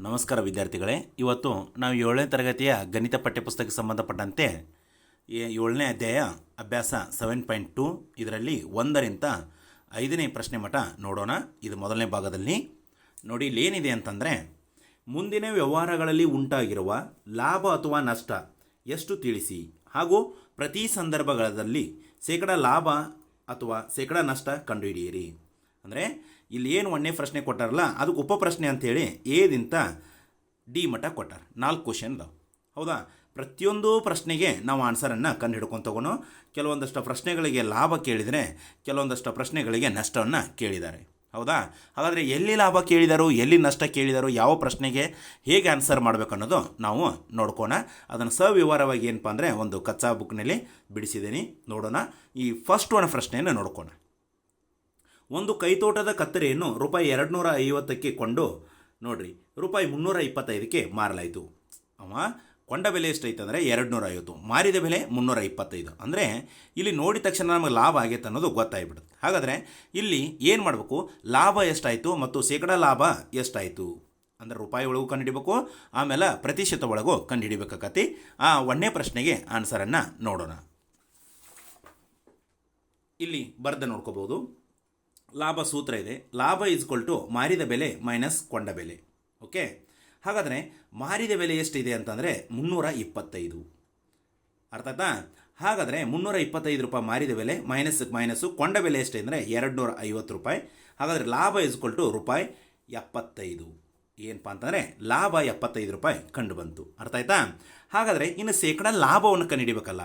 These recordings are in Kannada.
ನಮಸ್ಕಾರ ವಿದ್ಯಾರ್ಥಿಗಳೇ. ಇವತ್ತು ನಾವು ಏಳನೇ ತರಗತಿಯ ಗಣಿತ ಪಠ್ಯಪುಸ್ತಕಕ್ಕೆ ಸಂಬಂಧಪಟ್ಟಂತೆ ಏಳನೇ ಅಧ್ಯಾಯ ಅಭ್ಯಾಸ ಸೆವೆನ್ ಪಾಯಿಂಟ್ ಟು ಇದರಲ್ಲಿ ಒಂದರಿಂದ ಐದನೇ ಪ್ರಶ್ನೆ ಮಠ ನೋಡೋಣ. ಇದು ಮೊದಲನೇ ಭಾಗದಲ್ಲಿ. ನೋಡಿ ಇಲ್ಲಿ ಏನಿದೆ ಅಂತಂದರೆ, ಮುಂದಿನ ವ್ಯವಹಾರಗಳಲ್ಲಿ ಉಂಟಾಗಿರುವ ಲಾಭ ಅಥವಾ ನಷ್ಟ ಎಷ್ಟು ತಿಳಿಸಿ? ಹಾಗೂ ಪ್ರತಿ ಸಂದರ್ಭಗಳಲ್ಲಿ ಶೇಕಡ ಲಾಭ ಅಥವಾ ಶೇಕಡ ನಷ್ಟ ಕಂಡುಹಿಡಿಯಿರಿ. ಅಂದರೆ ಇಲ್ಲಿ ಏನು ಒಂದನೇ ಪ್ರಶ್ನೆ ಕೊಟ್ಟಾರಲ್ಲ ಅದಕ್ಕೆ ಉಪ ಪ್ರಶ್ನೆ ಅಂಥೇಳಿ ಏದಿಂತ ಡಿ ಮಟ್ಟ ಕೊಟ್ಟಾರ. ನಾಲ್ಕು ಕ್ವಶನ್ ಅದಾವೆ ಹೌದಾ? ಪ್ರತಿಯೊಂದು ಪ್ರಶ್ನೆಗೆ ನಾವು ಆನ್ಸರನ್ನು ಕಂಡು ಹಿಡ್ಕೊಂಡು ತಗೋಣ. ಕೆಲವೊಂದಷ್ಟು ಪ್ರಶ್ನೆಗಳಿಗೆ ಲಾಭ ಕೇಳಿದರೆ, ಕೆಲವೊಂದಷ್ಟು ಪ್ರಶ್ನೆಗಳಿಗೆ ನಷ್ಟವನ್ನು ಕೇಳಿದ್ದಾರೆ. ಹೌದಾ? ಹಾಗಾದರೆ ಎಲ್ಲಿ ಲಾಭ ಕೇಳಿದರು, ಎಲ್ಲಿ ನಷ್ಟ ಕೇಳಿದರು, ಯಾವ ಪ್ರಶ್ನೆಗೆ ಹೇಗೆ ಆನ್ಸರ್ ಮಾಡಬೇಕು ಅನ್ನೋದು ನಾವು ನೋಡ್ಕೋಣ. ಅದನ್ನು ಸವಿವರವಾಗಿ ಏನಪ್ಪ ಅಂದರೆ ಒಂದು ಕಚ್ಚಾ ಬುಕ್ನಲ್ಲಿ ಬಿಡಿಸಿದ್ದೀನಿ. ನೋಡೋಣ. ಈ ಫಸ್ಟ್ ಒನ್ ಪ್ರಶ್ನೆಯನ್ನು ನೋಡ್ಕೋಣ. ಒಂದು ಕೈತೋಟದ ಕತ್ತರಿಯನ್ನು ರೂಪಾಯಿ ಎರಡು ನೂರ ಐವತ್ತಕ್ಕೆ ಕೊಂಡು, ನೋಡ್ರಿ, ರೂಪಾಯಿ ಮುನ್ನೂರ ಇಪ್ಪತ್ತೈದಕ್ಕೆ ಮಾರಲಾಯಿತು. ಅವ ಕೊಂಡ ಬೆಲೆ ಎಷ್ಟೈತೆ ಅಂದರೆ ಎರಡು ನೂರ ಐವತ್ತು, ಮಾರಿದ ಬೆಲೆ ಮುನ್ನೂರ ಇಪ್ಪತ್ತೈದು. ಅಂದರೆ ಇಲ್ಲಿ ನೋಡಿದ ತಕ್ಷಣ ನಮಗೆ ಲಾಭ ಆಗೈತೆ ಅನ್ನೋದು ಗೊತ್ತಾಗ್ಬಿಡುತ್ತೆ ಹಾಗಾದರೆ ಇಲ್ಲಿ ಏನು ಮಾಡಬೇಕು? ಲಾಭ ಎಷ್ಟಾಯಿತು ಮತ್ತು ಶೇಕಡ ಲಾಭ ಎಷ್ಟಾಯಿತು? ಅಂದರೆ ರೂಪಾಯಿ ಒಳಗೂ ಕಂಡುಹಿಡಬೇಕು, ಆಮೇಲೆ ಪ್ರತಿಶತ ಒಳಗೂ ಕಂಡುಹಿಡಿಬೇಕಾಗತ್ತೆ. ಆ ಒಂದನೇ ಪ್ರಶ್ನೆಗೆ ಆನ್ಸರನ್ನು ನೋಡೋಣ. ಇಲ್ಲಿ ಬರ್ದ ನೋಡ್ಕೋಬೋದು. ಲಾಭ ಸೂತ್ರ ಇದೆ. ಲಾಭ ಇಸ್ಕೊಲ್ ಟು ಮಾರಿದ ಬೆಲೆ ಮೈನಸ್ ಕೊಂಡ ಬೆಲೆ. ಓಕೆ ಹಾಗಾದರೆ ಮಾರಿದ ಬೆಲೆ ಎಷ್ಟಿದೆ ಅಂತಂದರೆ ಮುನ್ನೂರ ಇಪ್ಪತ್ತೈದು ಅರ್ಥ ಆಯ್ತಾ? ಹಾಗಾದರೆ ಮುನ್ನೂರ ಇಪ್ಪತ್ತೈದು ರೂಪಾಯಿ ಮಾರಿದ ಬೆಲೆ ಮೈನಸ್ ಮೈನಸ್ಸು ಕೊಂಡ ಬೆಲೆ ಎಷ್ಟೇ ಅಂದರೆ ಎರಡು ನೂರ ಐವತ್ತು ರೂಪಾಯಿ. ಹಾಗಾದರೆ ಲಾಭ ಇಸ್ಕೊಲ್ ಟು ರೂಪಾಯಿ ಎಪ್ಪತ್ತೈದು. ಏನಪ್ಪ ಅಂತಂದರೆ ಲಾಭ ಎಪ್ಪತ್ತೈದು ರೂಪಾಯಿ ಕಂಡು ಬಂತು. ಅರ್ಥ ಆಯ್ತಾ? ಹಾಗಾದರೆ ಇನ್ನು ಶೇಕಡ ಲಾಭವನ್ನು ಕಂಡುಹಿಡಿಬೇಕಲ್ಲ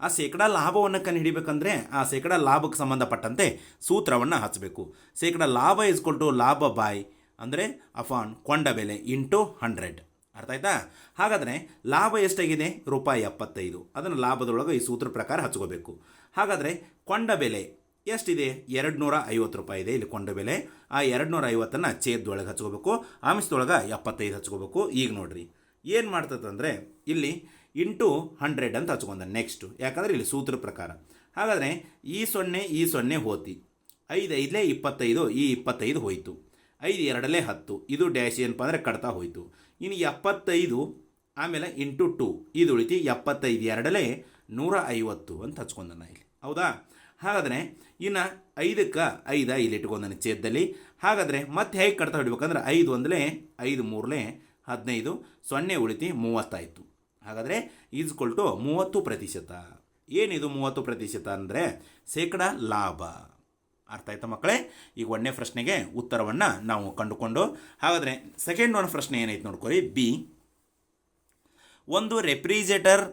ಆ ಶೇಕಡ ಲಾಭವನ್ನು ಕಂಡುಹಿಡಿಬೇಕಂದ್ರೆ ಆ ಶೇಕಡ ಲಾಭಕ್ಕೆ ಸಂಬಂಧಪಟ್ಟಂತೆ ಸೂತ್ರವನ್ನು ಹಚ್ಚಬೇಕು ಶೇಕಡ ಲಾಭ ಟು ಲಾಭ ಬಾಯ್ ಅಂದರೆ ಅಫಾನ್ ಕೊಂಡ ಬೆಲೆ ಇಂಟು ಹಂಡ್ರೆಡ್ ಅರ್ಥ ಆಯ್ತಾ? ಹಾಗಾದರೆ ಲಾಭ ಎಷ್ಟಾಗಿದೆ? ರೂಪಾಯಿ ಎಪ್ಪತ್ತೈದು. ಅದನ್ನು ಲಾಭದೊಳಗೆ ಈ ಸೂತ್ರ ಪ್ರಕಾರ ಹಚ್ಕೋಬೇಕು. ಹಾಗಾದರೆ ಕೊಂಡ ಬೆಲೆ ಎಷ್ಟಿದೆ? ಎರಡು ನೂರ ಐವತ್ತು ರೂಪಾಯಿ ಇದೆ. ಇಲ್ಲಿ ಕೊಂಡ ಬೆಲೆ. ಆ ಎರಡು ನೂರ ಐವತ್ತನ್ನು ಛೇದದೊಳಗೆ ಹಚ್ಕೋಬೇಕು. ಆಮಿಷದೊಳಗೆ ಎಪ್ಪತ್ತೈದು ಹಚ್ಕೋಬೇಕು. ಈಗ ನೋಡ್ರಿ. ಏನು ಮಾಡ್ತದಂದರೆ ಇಲ್ಲಿ ಇಂಟು ಹಂಡ್ರೆಡ್ ಅಂತ ಹಚ್ಕೊಂಡ ನೆಕ್ಸ್ಟು ಯಾಕಂದರೆ ಇಲ್ಲಿ ಸೂತ್ರ ಪ್ರಕಾರ. ಹಾಗಾದರೆ ಈ ಸೊನ್ನೆ ಈ ಸೊನ್ನೆ ಹೋತಿ. ಐದು, ಐದಲೇ ಇಪ್ಪತ್ತೈದು, ಈ ಇಪ್ಪತ್ತೈದು ಹೋಯಿತು. ಐದು, ಎರಡಲೇ ಹತ್ತು. ಇದು ಡ್ಯಾಶ್ ಏನಪ್ಪ ಅಂದರೆ ಕಡ್ತಾ ಹೋಯಿತು. ಇನ್ನು ಎಪ್ಪತ್ತೈದು ಆಮೇಲೆ ಇಂಟು ಟು ಇದು ಉಳಿತಿ ಎಪ್ಪತ್ತೈದು, ಎರಡಲೇ ನೂರ ಐವತ್ತು ಅಂತ ಹಚ್ಕೊಂಡನ ಇಲ್ಲಿ. ಹೌದಾ? ಹಾಗಾದರೆ ಇನ್ನು ಐದಕ್ಕೆ ಐದ ಇಲ್ಲಿ ಇಟ್ಕೊಂಡನ ಛೇದದಲ್ಲಿ. ಹಾಗಾದರೆ ಮತ್ತೆ ಹೇಗೆ ಕಡ್ತಾ ಹೊಡಿಬೇಕಂದ್ರೆ ಐದು ಒಂದಲೇ ಐದು, ಮೂರಲೇ ಹದಿನೈದು, ಸೊನ್ನೆ ಉಳಿತಿ ಮೂವತ್ತಾಯಿತು. ಹಾಗಾದರೆ ಈಸ್ಕೊಲ್ ಟು ಮೂವತ್ತು ಪ್ರತಿಶತ. ಏನಿದು ಮೂವತ್ತು ಪ್ರತಿಶತ ಅಂದರೆ ಶೇಕಡ ಲಾಭ. ಅರ್ಥ ಆಯ್ತಾ ಮಕ್ಕಳೇ? ಈಗ ಒಂದನೇ ಪ್ರಶ್ನೆಗೆ ಉತ್ತರವನ್ನು ನಾವು ಕಂಡುಕೊಂಡು, ಹಾಗಾದರೆ ಸೆಕೆಂಡ್ ಒನ್ ಪ್ರಶ್ನೆ ಏನೈತೆ ನೋಡ್ಕೊರಿ? ಬಿ. ಒಂದು ರೆಫ್ರಿಜರೇಟರ್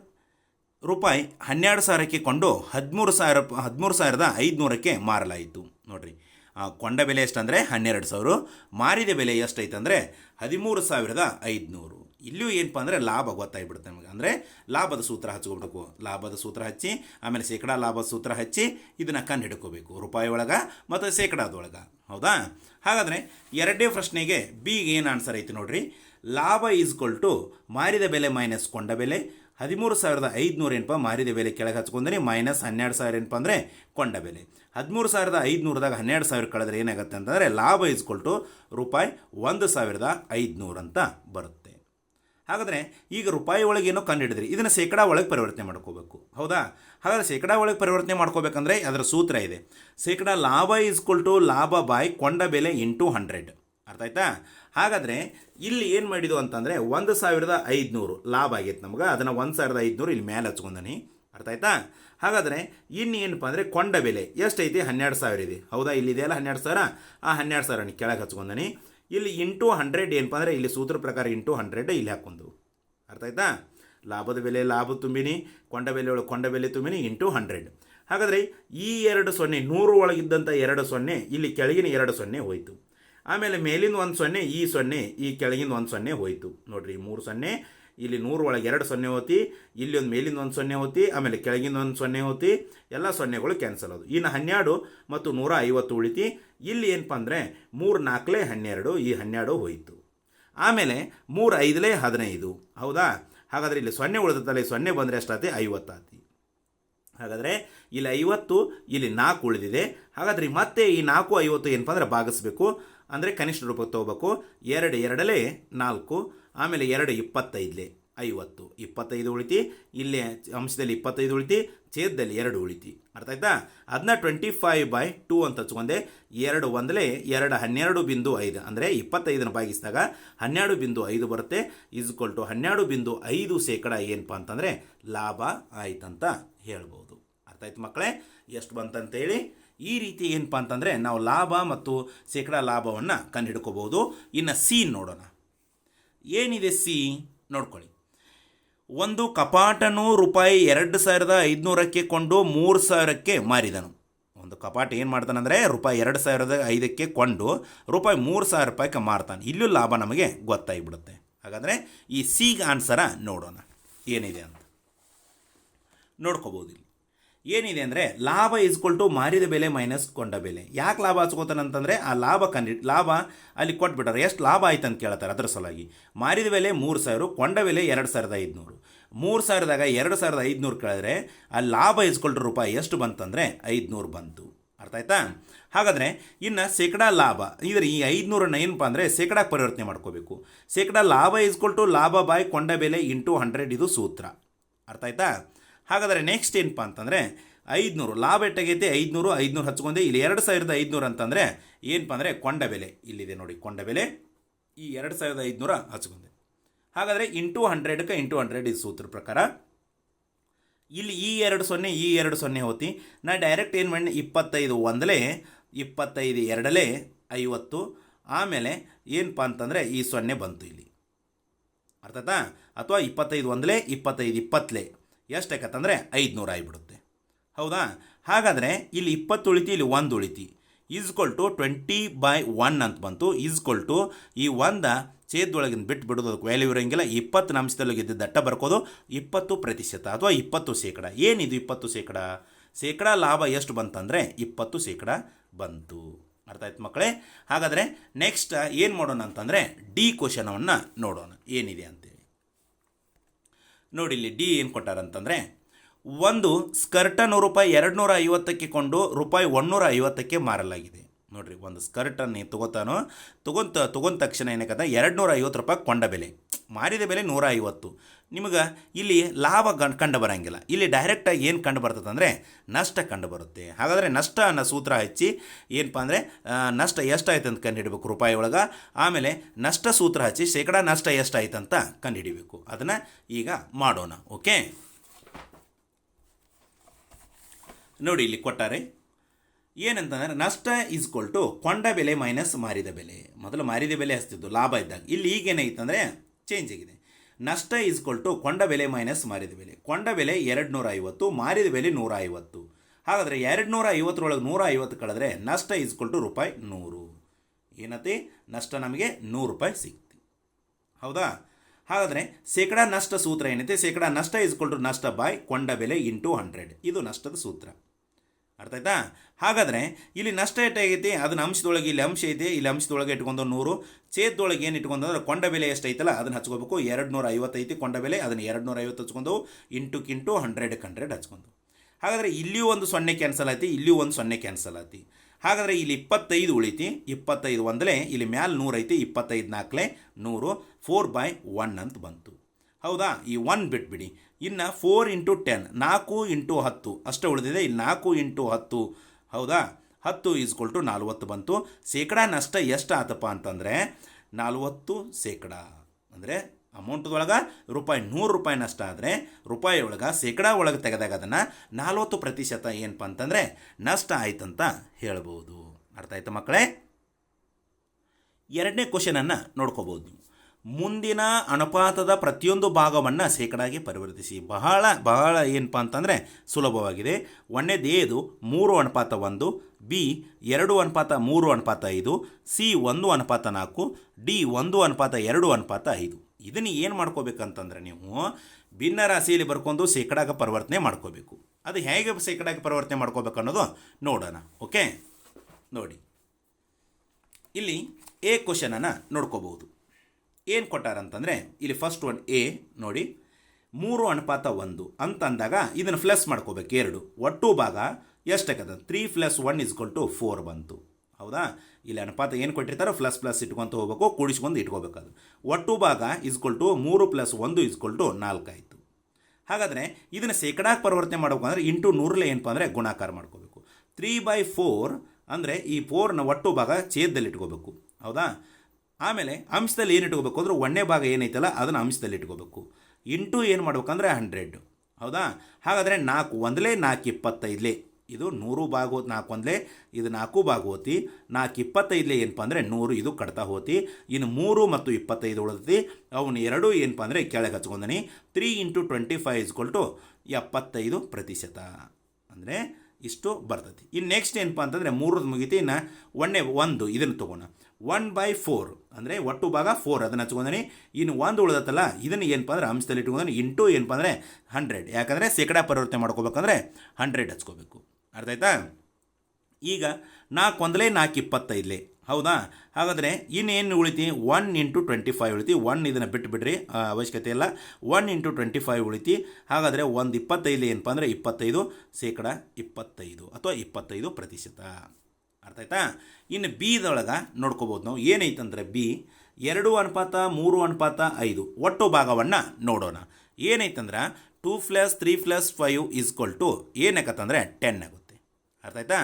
ರೂಪಾಯಿ ಹನ್ನೆರಡು ಸಾವಿರಕ್ಕೆ ಕೊಂಡು ಹದಿಮೂರು ಸಾವಿರ, ಹದಿಮೂರು ಸಾವಿರದ ಐದುನೂರಕ್ಕೆ ಮಾರಲಾಯಿತು. ನೋಡಿರಿ ಕೊಂಡ ಬೆಲೆ ಎಷ್ಟಂದರೆ ಹನ್ನೆರಡು ಸಾವಿರ, ಮಾರಿದ ಬೆಲೆ ಎಷ್ಟೈತೆ ಅಂದರೆ ಹದಿಮೂರು ಸಾವಿರದ ಐದುನೂರು. ಇಲ್ಲಿಯೂ ಏನಪ್ಪ ಅಂದರೆ ಲಾಭ ಗೊತ್ತಾಗ್ಬಿಡುತ್ತೆ ನಮಗೆ. ಅಂದರೆ ಲಾಭದ ಸೂತ್ರ ಹಚ್ಕೊಬೇಕು. ಲಾಭದ ಸೂತ್ರ ಹಚ್ಚಿ, ಆಮೇಲೆ ಶೇಕಡಾ ಲಾಭದ ಸೂತ್ರ ಹಚ್ಚಿ ಇದನ್ನು ಕಂಡು ಹಿಡ್ಕೋಬೇಕು. ರೂಪಾಯಿ ಒಳಗೆ ಮತ್ತು ಶೇಕಡಾದೊಳಗೆ. ಹೌದಾ? ಹಾಗಾದರೆ ಎರಡನೇ ಪ್ರಶ್ನೆಗೆ ಬಿಗೆ ಏನು ಆನ್ಸರ್ ಐತಿ ನೋಡ್ರಿ? ಲಾಭ ಈಸ್ಕೊಲ್ ಟು ಮಾರಿದ ಬೆಲೆ ಮೈನಸ್ ಕೊಂಡ ಬೆಲೆ. ಹದಿಮೂರು ಸಾವಿರದ ಐದುನೂರು ಏನಪ್ಪ ಮಾರಿದ ಬೆಲೆ ಕೆಳಗೆ ಹಚ್ಕೊಂಡ್ರೆ ಮೈನಸ್ ಹನ್ನೆರಡು ಸಾವಿರ ಏನಪ್ಪ ಅಂದರೆ ಕೊಂಡ ಬೆಲೆ. ಹದಿಮೂರು ಸಾವಿರದ ಐದುನೂರದಾಗ ಹನ್ನೆರಡು ಸಾವಿರ ಕಳೆದ್ರೆ ಏನಾಗುತ್ತೆ ಅಂತಂದರೆ ಲಾಭ ಇಸ್ಕೊಲ್ ಟು ರೂಪಾಯಿ ಒಂದು ಸಾವಿರದ ಐದುನೂರು ಅಂತ ಬರುತ್ತೆ. ಹಾಗಾದರೆ ಈಗ ರೂಪಾಯಿ ಒಳಗೆ ಏನೋ ಕಂಡು ಹಿಡಿದ್ರಿ ಇದನ್ನು ಶೇಕಡಾ ಒಳಗೆ ಪರಿವರ್ತನೆ ಮಾಡ್ಕೋಬೇಕು. ಹೌದಾ? ಹಾಗಾದರೆ ಶೇಕಡಾ ಒಳಗೆ ಪರಿವರ್ತನೆ ಮಾಡ್ಕೋಬೇಕಂದ್ರೆ ಅದರ ಸೂತ್ರ ಇದೆ. ಶೇಕಡಾ ಲಾಭ ಇಸ್ಕೊಲ್ ಟು ಲಾಭ ಬಾಯ್ ಕೊಂಡ ಬೆಲೆ ಇಂಟು ಹಂಡ್ರೆಡ್ ಅರ್ಥ ಆಯ್ತಾ? ಹಾಗಾದರೆ ಇಲ್ಲಿ ಏನು ಮಾಡಿದ್ದು ಅಂತಂದರೆ ಒಂದು ಸಾವಿರದ ಐದುನೂರು ಲಾಭ ಆಗೈತೆ ನಮ್ಗೆ. ಅದನ್ನು ಒಂದು ಸಾವಿರದ ಐದುನೂರು ಇಲ್ಲಿ ಮೇಲೆ ಹಚ್ಕೊಂಡನಿ. ಅರ್ಥ ಆಯ್ತಾ? ಹಾಗಾದರೆ ಇನ್ನು ಏನಪ್ಪ ಅಂದರೆ ಕೊಂಡ ಬೆಲೆ ಎಷ್ಟೈತಿ? ಹನ್ನೆರಡು ಸಾವಿರ ಇದೆ. ಹೌದಾ? ಇಲ್ಲಿದೆಯಲ್ಲ ಹನ್ನೆರಡು ಸಾವಿರ. ಆ ಹನ್ನೆರಡು ಸಾವಿರ ಕೆಳಗೆ ಹಚ್ಕೊಂಡನಿ. ಇಲ್ಲಿ ಇಂಟು ಹಂಡ್ರೆಡ್ ಏನಪ್ಪ ಅಂದರೆ ಇಲ್ಲಿ ಸೂತ್ರ ಪ್ರಕಾರ ಇಂಟು ಹಂಡ್ರೆಡ್ ಇಲ್ಲಿ ಹಾಕೊಂದು ಅರ್ಥ ಆಯ್ತಾ? ಲಾಭದ ಬೆಲೆ ಲಾಭ ತುಂಬಿನಿ, ಕೊಂಡ ಬೆಲೆ ಒಳಗೆ ಕೊಂಡ ಬೆಲೆ ತುಂಬಿನಿ ಇಂಟು ಹಂಡ್ರೆಡ್ ಹಾಗಾದರೆ ಈ ಎರಡು ಸೊನ್ನೆ, ನೂರು ಒಳಗಿದ್ದಂಥ ಎರಡು ಸೊನ್ನೆ, ಇಲ್ಲಿ ಕೆಳಗಿನ ಎರಡು ಸೊನ್ನೆ ಹೋಯಿತು. ಆಮೇಲೆ ಮೇಲಿನ ಒಂದು ಸೊನ್ನೆ, ಈ ಸೊನ್ನೆ, ಈ ಕೆಳಗಿನ ಒಂದು ಸೊನ್ನೆ ಹೋಯಿತು. ನೋಡಿರಿ, ಮೂರು ಸೊನ್ನೆ ಇಲ್ಲಿ ನೂರು ಒಳಗೆ ಎರಡು ಸೊನ್ನೆ ಹೋತಿ, ಇಲ್ಲಿ ಒಂದು ಮೇಲಿಂದ ಒಂದು ಸೊನ್ನೆ ಹೋತಿ, ಆಮೇಲೆ ಕೆಳಗಿಂದ ಒಂದು ಸೊನ್ನೆ ಹೋತಿ, ಎಲ್ಲ ಸೊನ್ನೆಗಳು ಕ್ಯಾನ್ಸಲ್ ಆದವು. ಇನ್ನು ಹನ್ನೆರಡು ಮತ್ತು ನೂರ ಐವತ್ತು ಉಳಿತಿ. ಇಲ್ಲಿ ಏನಪ್ಪ ಅಂದರೆ ಮೂರು ನಾಲ್ಕಲೇ ಹನ್ನೆರಡು, ಈ ಹನ್ನೆರಡು ಹೋಯಿತು. ಆಮೇಲೆ ಮೂರು ಐದಲೇ ಹದಿನೈದು. ಹೌದಾ? ಹಾಗಾದರೆ ಇಲ್ಲಿ ಸೊನ್ನೆ ಉಳಿದತ್ತಲ್ಲ ಸೊನ್ನೆ ಬಂದರೆ ಎಷ್ಟಾತಿ? ಐವತ್ತಾತಿ. ಹಾಗಾದರೆ ಇಲ್ಲಿ ಐವತ್ತು, ಇಲ್ಲಿ ನಾಲ್ಕು ಉಳಿದಿದೆ. ಹಾಗಾದರೆ ಮತ್ತೆ ಈ ನಾಲ್ಕು ಐವತ್ತು ಏನಪ್ಪ ಅಂದರೆ ಭಾಗಿಸ್ಬೇಕು. ಅಂದರೆ ಕನಿಷ್ಠ ರೂಪ ತೊಗೋಬೇಕು. ಎರಡು ಎರಡಲೇ ನಾಲ್ಕು ಆಮೇಲೆ ಎರಡು ಇಪ್ಪತ್ತೈದಲೇ, ಐವತ್ತು, ಇಪ್ಪತ್ತೈದು ಉಳಿತಿ, ಇಲ್ಲಿ ಅಂಶದಲ್ಲಿ ಇಪ್ಪತ್ತೈದು ಉಳಿತಿ, ಛೇದದಲ್ಲಿ ಎರಡು ಉಳಿತಿ. ಅರ್ಥ ಆಯ್ತಾ? ಅದನ್ನ ಟ್ವೆಂಟಿ ಫೈವ್ ಬೈ ಟೂ ಅಂತ ಹಚ್ಕೊಂಡೆ. ಎರಡು ಒಂದಲೇ ಎರಡು ಹನ್ನೆರಡು ಬಿಂದು ಐದು. ಅಂದರೆ ಇಪ್ಪತ್ತೈದನ್ನು ಭಾಗಿಸಿದಾಗ ಹನ್ನೆರಡು ಬಿಂದು ಐದು ಬರುತ್ತೆ. ಈಸ್ಕೊಲ್ ಟು ಹನ್ನೆರಡು ಬಿಂದು ಐದು ಶೇಕಡ ಏನಪ್ಪ ಅಂತಂದರೆ ಲಾಭ ಆಯ್ತಂತ ಹೇಳ್ಬೋದು. ಅರ್ಥ ಆಯ್ತು ಮಕ್ಕಳೇ? ಎಷ್ಟು ಬಂತಂತೇಳಿ? ಈ ರೀತಿ ಏನಪ್ಪ ಅಂತಂದರೆ ನಾವು ಲಾಭ ಮತ್ತು ಶೇಕಡ ಲಾಭವನ್ನು ಕಂಡುಹಿಡ್ಕೋಬೋದು ಇನ್ನು ಸಿ ನೋಡೋಣ. ಏನಿದೆ ಸಿ? ನೋಡ್ಕೊಳ್ಳಿ. ಒಂದು ಕಪಾಟನು ರೂಪಾಯಿ ಎರಡು ಸಾವಿರದ ಐದುನೂರಕ್ಕೆ ಕೊಂಡು ಮೂರು ಸಾವಿರಕ್ಕೆ ಮಾರಿದನು. ಒಂದು ಕಪಾಟ ಏನು ಮಾಡ್ತಾನಂದರೆ ರೂಪಾಯಿ ಎರಡು ಸಾವಿರದ ಐದಕ್ಕೆ ಕೊಂಡು ರೂಪಾಯಿ ಮೂರು ಸಾವಿರ ರೂಪಾಯಿಗೆ ಮಾರ್ತಾನೆ. ಇಲ್ಲೂ ಲಾಭ ನಮಗೆ ಗೊತ್ತಾಗಿಬಿಡುತ್ತೆ. ಹಾಗಾದರೆ ಈ ಸಿಗ್ ಆನ್ಸರ ನೋಡೋಣ. ಏನಿದೆ ಅಂತ. ನೋಡ್ಕೋಬೋದು ಇಲ್ಲಿ. ಏನಿದೆ ಅಂದರೆ ಲಾಭ ಇಸ್ಕೊಲ್ ಟು ಮಾರಿದ ಬೆಲೆ ಮೈನಸ್ ಕೊಂಡ ಬೆಲೆ. ಯಾಕೆ ಲಾಭ ಹಚ್ಕೋತಾನಂತಂದರೆ ಆ ಲಾಭ ಕಂಡಿ, ಲಾಭ ಅಲ್ಲಿ ಕೊಟ್ಬಿಟ್ಟಾರೆ. ಎಷ್ಟು ಲಾಭ ಆಯ್ತು ಅಂತ ಕೇಳ್ತಾರೆ ಅದರ ಸಲುವಾಗಿ. ಮಾರಿದ ಬೆಲೆ ಮೂರು ಸಾವಿರ, ಕೊಂಡ ಬೆಲೆ ಎರಡು ಸಾವಿರದ ಐದುನೂರು. ಮೂರು ಸಾವಿರದಾಗ ಎರಡು ಸಾವಿರದ ಐದುನೂರು ಕೇಳಿದ್ರೆ ಆ ಲಾಭ ಇಸ್ಕೊಲ್ ರೂಪಾಯಿ ಎಷ್ಟು ಬಂತಂದರೆ ಐದುನೂರು ಬಂತು. ಅರ್ಥ ಆಯ್ತಾ? ಹಾಗಾದರೆ ಇನ್ನು ಶೇಕಡಾ ಲಾಭ, ಇದ್ರ ಈ ಐದುನೂರನ್ನ ಏನಪ್ಪ ಅಂದರೆ ಶೇಕಡಾ ಪರಿವರ್ತನೆ ಮಾಡ್ಕೋಬೇಕು. ಶೇಕಡಾ ಲಾಭ ಇಸ್ಕೊಲ್ ಟು ಲಾಭ ಬಾಯ್ ಕೊಂಡ ಬೆಲೆ ಇಂಟು ಹಂಡ್ರೆಡ್ ಇದು ಸೂತ್ರ. ಅರ್ಥ ಆಯ್ತಾ? ಹಾಗಾದರೆ ನೆಕ್ಸ್ಟ್ ಏನಪ್ಪ ಅಂತಂದರೆ ಐದುನೂರು, ಲಾಭ ಎಟ್ಟಾಗೈತೆ ಐದುನೂರು ಐದುನೂರು ಹಚ್ಕೊಂಡೆ. ಇಲ್ಲಿ ಎರಡು ಸಾವಿರದ ಐದುನೂರು ಅಂತಂದರೆ ಏನಪ್ಪ ಅಂದರೆ ಕೊಂಡ ಬೆಲೆ. ಇಲ್ಲಿದೆ ನೋಡಿ, ಕೊಂಡ ಬೆಲೆ. ಈ ಎರಡು ಸಾವಿರದ ಐದುನೂರ ಹಚ್ಕೊಂಡೆ. ಹಾಗಾದರೆ ಇಂಟು ಹಂಡ್ರೆಡ್ಗೆ ಇಂಟು ಹಂಡ್ರೆಡ್ ಇದು ಸೂತ್ರ ಪ್ರಕಾರ. ಇಲ್ಲಿ ಈ ಎರಡು ಸೊನ್ನೆ, ಈ ಎರಡು ಸೊನ್ನೆ ಹೋತಿ. ನಾ ಡೈರೆಕ್ಟ್ ಏನು ಮಾಡಿ ಇಪ್ಪತ್ತೈದು ಒಂದಲೇ, ಇಪ್ಪತ್ತೈದು ಎರಡಲೇ, ಐವತ್ತು. ಆಮೇಲೆ ಏನಪ್ಪ ಅಂತಂದರೆ ಈ ಸೊನ್ನೆ ಬಂತು ಇಲ್ಲಿ. ಅರ್ಥತಾ ಅಥವಾ ಇಪ್ಪತ್ತೈದು ಒಂದಲೇ, ಇಪ್ಪತ್ತೈದು ಇಪ್ಪತ್ತಲೇ. ಎಷ್ಟಾಕತ್ತಂದರೆ ಐದುನೂರು ಆಗಿಬಿಡುತ್ತೆ ಹೌದಾ? ಹಾಗಾದರೆ ಇಲ್ಲಿ ಇಪ್ಪತ್ತು ಉಳಿತಿ, ಇಲ್ಲಿ ಒಂದು ಉಳಿತಿ. Equal to twenty by one ಅಂತ ಬಂತು. ಈಸ್ಕೊಲ್ ಟು ಈ ಒಂದ ಛೇದೊಳಗಿನ ಬಿಟ್ಟು ಬಿಡೋದು ಅದಕ್ಕೆ ವ್ಯಾಲ್ಯೂ ಇರೋಂಗಿಲ್ಲ. ಇಪ್ಪತ್ತು ಅಂಶದೊಳಗಿದ್ದ ದಟ್ಟ ಬರ್ಕೋದು. ಇಪ್ಪತ್ತು ಪ್ರತಿಶತ ಅಥವಾ ಇಪ್ಪತ್ತು ಶೇಕಡ. ಏನಿದು ಇಪ್ಪತ್ತು ಶೇಕಡ? ಶೇಕಡ ಲಾಭ ಎಷ್ಟು ಬಂತಂದರೆ ಇಪ್ಪತ್ತು ಶೇಕಡ ಬಂತು. ಅರ್ಥ ಆಯ್ತು ಮಕ್ಕಳೇ? ಹಾಗಾದರೆ ನೆಕ್ಸ್ಟ್ ಏನು ಮಾಡೋಣ ಅಂತಂದರೆ ಡಿ ಕ್ವಶನವನ್ನು ನೋಡೋಣ. ಏನಿದೆ ಅಂತೇಳಿ ನೋಡಿ ಇಲ್ಲಿ ಡಿ ಏನು ಕೊಟ್ಟಾರಂತಂದರೆ, ಒಂದು ಸ್ಕರ್ಟನ್ನು ರೂಪಾಯಿ ಎರಡು ನೂರ ಐವತ್ತಕ್ಕೆ ಕೊಂಡು ರೂಪಾಯಿ ಒಂದೂರ ಐವತ್ತಕ್ಕೆ ಮಾರಲಾಗಿದೆ. ನೋಡಿರಿ, ಒಂದು ಸ್ಕರ್ಟನ್ನು ತೊಗೋತಾನೋ, ತಗೊಂತ ತೊಗೊಂಡ ತಕ್ಷಣ ಏನಕ್ಕಂತ ಎರಡು ನೂರ ಐವತ್ತು ರೂಪಾಯಿ ಕೊಂಡ ಬೆಲೆ. ಮಾರಿದ ಬೆಲೆ ನೂರ ಐವತ್ತು ನಿಮಗೆ ಇಲ್ಲಿ ಲಾಭ ಕಂಡು ಬರೋಂಗಿಲ್ಲ. ಇಲ್ಲಿ ಡೈರೆಕ್ಟಾಗಿ ಏನು ಕಂಡು ಬರ್ತದೆ ಅಂದರೆ ನಷ್ಟ ಕಂಡು ಬರುತ್ತೆ. ಹಾಗಾದರೆ ನಷ್ಟ ಅನ್ನೋ ಸೂತ್ರ ಹಚ್ಚಿ ಏನಪ್ಪ ಅಂದರೆ ನಷ್ಟ ಎಷ್ಟಾಯ್ತು ಅಂತ ಕಂಡುಹಿಡಬೇಕು ರೂಪಾಯಿ ಒಳಗೆ. ಆಮೇಲೆ ನಷ್ಟ ಸೂತ್ರ ಹಚ್ಚಿ ಶೇಕಡ ನಷ್ಟ ಎಷ್ಟಾಯ್ತು ಅಂತ ಕಂಡು ಹಿಡಿಬೇಕು ಅದನ್ನು ಈಗ ಮಾಡೋಣ. ಓಕೆ? ನೋಡಿ ಇಲ್ಲಿ ಕೊಟ್ಟಾರೆ. ಏನಂತಂದರೆ ನಷ್ಟ ಈಸ್ಕೊಲ್ ಟು ಕೊಂಡ ಬೆಲೆ ಮೈನಸ್ ಮಾರಿದ ಬೆಲೆ. ಮೊದಲು ಮಾರಿದ ಬೆಲೆ ಹಚ್ತಿದ್ದು ಲಾಭ ಇದ್ದಾಗ. ಇಲ್ಲಿ ಈಗೇನಾಯ್ತು ಅಂದರೆ ಚೇಂಜ್ ಆಗಿದೆ. ನಷ್ಟ ಈಸ್ಕೊಲ್ ಟು ಕೊಂಡ ಬೆಲೆ ಮೈನಸ್ ಮಾರಿದ ಬೆಲೆ. ಕೊಂಡ ಬೆಲೆ ಎರಡು ನೂರ ಐವತ್ತು ಮಾರಿದ ಬೆಲೆ ನೂರ ಐವತ್ತು ಹಾಗಾದರೆ ಎರಡು ನೂರ ಐವತ್ತರೊಳಗೆ ನೂರ ಐವತ್ತು ಕಳೆದ್ರೆ ನಷ್ಟ ಈಸ್ಕೊಲ್ ಟು ರೂಪಾಯಿ ನೂರು. ಏನತಿ? ನಷ್ಟ ನಮಗೆ ನೂರು ರೂಪಾಯಿ ಸಿಕ್ತಿ. ಹೌದಾ? ಹಾಗಾದರೆ ಶೇಕಡಾ ನಷ್ಟ ಸೂತ್ರ ಏನೈತೆ? ಶೇಕಡಾ ನಷ್ಟ ಇಸ್ಕೊಲ್ ಟು ನಷ್ಟ ಬಾಯ್ ಕೊಂಡ ಬೆಲೆ ಇಂಟು ಹಂಡ್ರೆಡ್ ಇದು ನಷ್ಟದ ಸೂತ್ರ. ಅರ್ಥ ಆಯ್ತಾ ಹಾಗಾದರೆ ಇಲ್ಲಿ ನಷ್ಟ ಎಷ್ಟಾಗೈತಿ ಅದನ್ನ ಅಂಶದೊಳಗೆ ಇಲ್ಲಿ ಅಂಶ ಐತಿ. ಇಲ್ಲಿ ಅಂಶದೊಳಗೆ ಇಟ್ಕೊಂಡು ನೂರು. ಛೇದದೊಳಗೆ ಏನು ಇಟ್ಕೊಂಡು ಅಂದ್ರೆ ಕೊಂಡ ಬೆಲೆ ಎಷ್ಟೈತಲ್ಲ ಅದನ್ನ ಹಚ್ಕೋಬೇಕು. ಎರಡು ನೂರ ಐವತ್ತೈತಿ ಕೊಂಡ ಬೆಲೆ. ಅದನ್ನು ಎರಡು ನೂರ ಐವತ್ತು ಹಚ್ಕೊಂಡು ಇಂಟು ಕಿಂಟು ಹಂಡ್ರೆಡ್ ಹಂಡ್ರೆಡ್ ಹಚ್ಕೊಂಡು. ಹಾಗಾದರೆ ಇಲ್ಲಿಯೂ ಒಂದು ಸೊನ್ನೆ ಕ್ಯಾನ್ಸಲ್ ಆಯ್ತಿ, ಇಲ್ಲಿಯೂ ಒಂದು ಸೊನ್ನೆ ಕ್ಯಾನ್ಸಲ್ ಆಯ್ತಿ. ಹಾಗಾದರೆ ಇಲ್ಲಿ ಇಪ್ಪತ್ತೈದು ಉಳಿತಿ. ಇಪ್ಪತ್ತೈದು ಒಂದಲೇ, ಇಲ್ಲಿ ಮ್ಯಾಲೆ ನೂರು ಐತಿ, ಇಪ್ಪತ್ತೈದು ನಾಲ್ಕಲೇ ನೂರು. ಫೋರ್ ಬೈ ಒನ್ ಅಂತ ಬಂತು. ಹೌದಾ? ಈ ಒನ್ ಬಿಟ್ಬಿಡಿ. ಇನ್ನು ಫೋರ್ ಇಂಟು ಟೆನ್ ನಾಲ್ಕು ಇಂಟು ಹತ್ತು. ಅಷ್ಟೇ ಉಳಿದಿದೆ, ಇಲ್ಲಿ ನಾಲ್ಕು ಇಂಟು ಹತ್ತು. ಹೌದಾ? ಹತ್ತು ಈಸ್ಕೊಲ್ ಟು ನಲ್ವತ್ತು ಬಂತು. ಶೇಕಡ ನಷ್ಟ ಎಷ್ಟು ಆತಪ್ಪ ಅಂತಂದರೆ, ನಲ್ವತ್ತು ಶೇಕಡ. ಅಂದರೆ ಅಮೌಂಟ್ದೊಳಗೆ ರೂಪಾಯಿ ನೂರು ರೂಪಾಯಿ ನಷ್ಟ ಆದರೆ, ರೂಪಾಯಿ ಒಳಗೆ ಶೇಕಡ ಒಳಗೆ ತೆಗೆದಾಗ ಅದನ್ನು ನಲ್ವತ್ತು ಪ್ರತಿಶತ ಏನಪ್ಪ ಅಂತಂದರೆ, ನಷ್ಟ ಆಯ್ತಂತ ಹೇಳ್ಬೋದು. ಅರ್ಥ ಆಯ್ತಾ ಮಕ್ಕಳೇ? ಎರಡನೇ ಕ್ವಶನನ್ನು ನೋಡ್ಕೋಬೋದು. ಮುಂದಿನ ಅನುಪಾತದ ಪ್ರತಿಯೊಂದು ಭಾಗವನ್ನು ಶೇಕಡಾಗೆ ಪರಿವರ್ತಿಸಿ. ಬಹಳ ಬಹಳ ಏನಪ್ಪ ಅಂತಂದರೆ ಸುಲಭವಾಗಿದೆ. ಏದು ಮೂರು ಅನುಪಾತ ಒಂದು, ಬಿ ಎರಡು ಅನುಪಾತ ಮೂರು ಅನುಪಾತ ಐದು, ಸಿ ಒಂದು ಅನುಪಾತ ನಾಲ್ಕು, ಡಿ ಒಂದು ಅನುಪಾತ ಎರಡು ಅನುಪಾತ ಐದು. ಇದನ್ನು ಏನು ಮಾಡ್ಕೋಬೇಕಂತಂದ್ರೆ ನೀವು ಭಿನ್ನ ರಾಶಿಯಲ್ಲಿ ಬರ್ಕೊಂಡು ಶೇಕಡಾಗ ಪರಿವರ್ತನೆ ಮಾಡ್ಕೋಬೇಕು. ಅದು ಹೇಗೆ ಶೇಕಡಾಗ ಪರಿವರ್ತನೆ ಮಾಡ್ಕೋಬೇಕು ಅನ್ನೋದು ನೋಡೋಣ, ಓಕೆ? ನೋಡಿ. ಇಲ್ಲಿ ಎ ಕ್ವಶನನ್ನು ನೋಡ್ಕೋಬಹುದು. ಏನು ಕೊಟ್ಟಾರಂತಂದರೆ, ಇಲ್ಲಿ ಫಸ್ಟ್ ಒನ್ ಎ ನೋಡಿ, ಮೂರು ಅನುಪಾತ ಒಂದು ಅಂತಂದಾಗ ಇದನ್ನು ಪ್ಲಸ್ ಮಾಡ್ಕೋಬೇಕು ಎರಡು. ಒಟ್ಟು ಭಾಗ ಎಷ್ಟಾಗತ್ತೆ three plus one equal to four ಬಂತು. ಹೌದಾ? ಇಲ್ಲಿ ಅನುಪಾತ ಏನು ಕೊಟ್ಟಿರ್ತಾರೋ ಪ್ಲಸ್ ಪ್ಲಸ್ ಇಟ್ಕೊತ ಹೋಗ್ಬೇಕು ಕೂಡಿಸ್ಕೊಂಡು ಇಟ್ಕೋಬೇಕು ಅದು. ಒಟ್ಟು ಭಾಗ ಇಸ್ಕೊಲ್ ಟು ಮೂರು ಪ್ಲಸ್ ಒಂದು ಇಸ್ಕೊಲ್ ಟು ನಾಲ್ಕಾಯಿತು ಹಾಗಾದರೆ ಇದನ್ನು ಶೇಕಡಾಕ್ಕೆ ಪರಿವರ್ತನೆ ಮಾಡಬೇಕು ಅಂದರೆ ಇಂಟು ನೂರಲ್ಲೇ ಏನಪ್ಪ ಅಂದರೆ ಗುಣಾಕಾರ ಮಾಡ್ಕೋಬೇಕು. ತ್ರೀ ಬೈ ಫೋರ್ ಅಂದರೆ ಈ ಫೋರ್ನ ಒಟ್ಟು ಭಾಗ ಛೇದದಲ್ಲಿ ಇಟ್ಕೋಬೇಕು ಹೌದಾ? ಆಮೇಲೆ ಅಂಶದಲ್ಲಿ ಏನು ಇಟ್ಕೋಬೇಕು ಅಂದ್ರೆ ಒಂದೇ ಭಾಗ ಏನೈತಲ್ಲ, ಅದನ್ನು ಅಂಶದಲ್ಲಿ ಇಟ್ಕೋಬೇಕು. ಇಂಟು ಏನು ಮಾಡ್ಬೇಕಂದ್ರೆ ಹಂಡ್ರೆಡ್. ಹೌದಾ? ಹಾಗಾದರೆ ನಾಲ್ಕು ಒಂದಲೇ, ನಾಲ್ಕು ಇಪ್ಪತ್ತೈದಲೇ. ಇದು ನೂರು ಭಾಗವತ್ ನಾಲ್ಕು ಒಂದಲೇ, ಇದು ನಾಲ್ಕು ಭಾಗ ಓತಿ ನಾಲ್ಕು ಇಪ್ಪತ್ತೈದಲೇ ಏನಪ್ಪ ಅಂದರೆ ನೂರು, ಇದು ಕಡ್ತಾ ಹೋತಿ. ಇನ್ನು ಮೂರು ಮತ್ತು ಇಪ್ಪತ್ತೈದು ಉಳಿದತಿ. ಅವನು ಎರಡು ಏನಪ್ಪ ಅಂದರೆ ಕೆಳಗೆ ಹಚ್ಕೊಂಡನಿ. Three into twenty five equal to ಎಪ್ಪತ್ತೈದು ಪ್ರತಿಶತ. ಅಂದರೆ ಇಷ್ಟು ಬರ್ತೈತಿ. ಇನ್ನು ನೆಕ್ಸ್ಟ್ ಏನಪ್ಪ ಅಂತಂದರೆ ಮೂರದ್ದು ಮುಗಿತಿ, ಇನ್ನು ಒಂದೇ ಒಂದು ಇದನ್ನು ತೊಗೋಣ. ಒನ್ ಬೈ ಫೋರ್ ಅಂದರೆ ಒಟ್ಟು ಭಾಗ ಫೋರ್ ಅದನ್ನು ಹಚ್ಕೊಂಡಿ ಇನ್ನು ಒಂದು ಉಳಿದತ್ತಲ್ಲ, ಇದನ್ನು ಏನಪ್ಪ ಅಂದ್ರೆ ಅಂಶದಲ್ಲಿ ಇಟ್ಕೊಂಡು ಇಂಟು ಏನಪ್ಪ ಅಂದರೆ ಹಂಡ್ರೆಡ್. ಯಾಕಂದರೆ ಶೇಕಡ ಪರಿವರ್ತನೆ ಮಾಡ್ಕೋಬೇಕಂದ್ರೆ ಹಂಡ್ರೆಡ್ ಹಚ್ಕೋಬೇಕು. ಅರ್ಥ ಆಯ್ತಾ? ಈಗ ನಾಲ್ಕು ಒಂದಲೇ ನಾಲ್ಕು ಇಪ್ಪತ್ತೈದಲೇ. ಹೌದಾ? ಹಾಗಾದರೆ ಇನ್ನೇನು ಉಳಿತಿ? ಒನ್ ಇಂಟು ಟ್ವೆಂಟಿ ಫೈವ್ ಉಳಿತಿ. ಒನ್ ಇದನ್ನು ಬಿಟ್ಟು ಬಿಡ್ರಿ ಅವಶ್ಯಕತೆ ಇಲ್ಲ. ಒನ್ ಇಂಟು ಟ್ವೆಂಟಿ ಫೈವ್ ಉಳಿತಿ. ಹಾಗಾದರೆ ಒಂದು ಇಪ್ಪತ್ತೈದು ಏನಪ್ಪ ಅಂದರೆ ಇಪ್ಪತ್ತೈದು ಶೇಕಡ ಇಪ್ಪತ್ತೈದು ಅಥವಾ ಇಪ್ಪತ್ತೈದು ಪ್ರತಿಶತ. ಅರ್ಥ ಆಯ್ತಾ? ಇನ್ನು ಬಿದೊಳಗೆ ನೋಡ್ಕೋಬೋದು ನಾವು. ಏನೈತಂದ್ರೆ ಬಿ ಎರಡು ಅನುಪಾತ, ಮೂರು ಅನುಪಾತ, ಐದು. ಒಟ್ಟು ಭಾಗವನ್ನು ನೋಡೋಣ. ಏನೈತಂದ್ರೆ two plus three plus five is equal to ಏನಾಗತ್ತಂದರೆ ten ಆಗುತ್ತೆ. ಅರ್ಥ ಆಯ್ತಾ?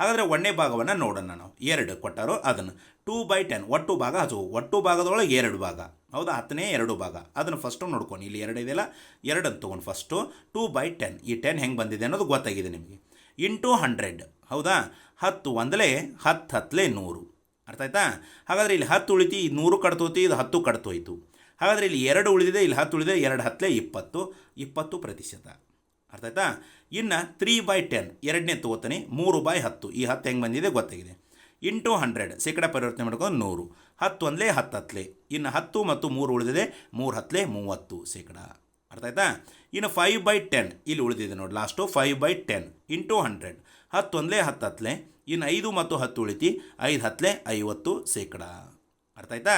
ಹಾಗಾದರೆ ಒಂದನೇ ಭಾಗವನ್ನು ನೋಡೋಣ ನಾವು. ಎರಡು ಕೊಟ್ಟಾರು ಅದನ್ನು. Two by ten. ಒಟ್ಟು ಭಾಗ ಅದು ಒಟ್ಟು ಭಾಗದೊಳಗೆ ಎರಡು ಭಾಗ. ಹೌದಾ? ಹತ್ತನೇ ಎರಡು ಭಾಗ. ಅದನ್ನು ಫಸ್ಟು ನೋಡ್ಕೊಂಡು. ಇಲ್ಲಿ ಎರಡು ಇದೆಯಲ್ಲ? ಎರಡನ್ನು ತೊಗೊಂಡು ಫಸ್ಟು ಟೂ ಬೈ ಟೆನ್. ಈ ಟೆನ್ ಹೆಂಗೆ ಬಂದಿದೆ ಅನ್ನೋದು ಗೊತ್ತಾಗಿದೆ ನಿಮಗೆ. ಇಂಟು ಹಂಡ್ರೆಡ್ ಹೌದಾ? ಹತ್ತು ಒಂದಲೇ ಹತ್ತು ಹತ್ತಲೇ ನೂರು. ಅರ್ಥ ಆಯ್ತಾ? ಹಾಗಾದರೆ ಇಲ್ಲಿ ಹತ್ತು ಉಳಿತಿ ಇದು ನೂರು ಕಡ್ತೋತಿ ಇದು ಹತ್ತು ಕಡ್ತೋಯ್ತು ಹಾಗಾದರೆ ಇಲ್ಲಿ ಎರಡು ಉಳಿದಿದೆ, ಇಲ್ಲಿ ಹತ್ತು ಉಳಿದಿದೆ, ಎರಡು ಹತ್ತಲೇ ಇಪ್ಪತ್ತು. ಇಪ್ಪತ್ತು ಪ್ರತಿಶತ. ಅರ್ಥ ಆಯ್ತಾ? ಇನ್ನು ತ್ರೀ ಬೈ ಟೆನ್ ಎರಡನೇ ತಗೋತಾನೆ ಮೂರು ಬೈ ಹತ್ತು. ಈ ಹತ್ತು ಹೆಂಗೆ ಬಂದಿದೆ ಗೊತ್ತಾಗಿದೆ. ಇಂಟು ಹಂಡ್ರೆಡ್, ಶೇಕಡ ಪರಿವರ್ತನೆ ಮಾಡ್ಕೊಂಡು ನೂರು. ಹತ್ತು ಒಂದಲೇ ಹತ್ತು ಹತ್ತಲೇ. ಇನ್ನು ಹತ್ತು ಮತ್ತು ಮೂರು ಉಳಿದಿದೆ, ಮೂರು ಹತ್ತಲೇ ಮೂವತ್ತು ಶೇಕಡ. ಅರ್ಥ ಆಯ್ತಾ? ಇನ್ನು ಫೈವ್ ಬೈ ಟೆನ್ ಇಲ್ಲಿ ಉಳಿದಿದೆ ನೋಡಿ last five by ten into hundred. ಹತ್ತು ಒಂದಲೇ ಹತ್ತು ಹತ್ತಲೆ ಇನ್ನು ಐದು ಮತ್ತು ಹತ್ತು ಉಳಿತಿ, ಐದು ಹತ್ತಲೆ ಐವತ್ತು ಶೇಕಡ. ಅರ್ಥ ಆಯ್ತಾ?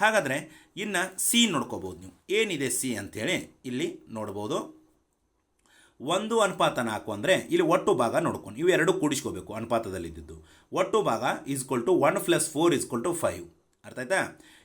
ಹಾಗಾದರೆ ಇನ್ನು ಸಿ ನೋಡ್ಕೋಬೋದು ನೀವು. ಏನಿದೆ ಸಿ ಅಂಥೇಳಿ ಇಲ್ಲಿ ನೋಡ್ಬೋದು. ಒಂದು ಅನುಪಾತ ನಾಲ್ಕು ಅಂದರೆ ಇಲ್ಲಿ ಒಟ್ಟು ಭಾಗ ನೋಡ್ಕೊಂಡು. ಇವು ಎರಡು ಕೂಡಿಸ್ಕೋಬೇಕು ಅನುಪಾತದಲ್ಲಿದ್ದು ಒಟ್ಟು ಭಾಗ is equal to one plus four is equal to five ಅರ್ಥ ಆಯ್ತಾ?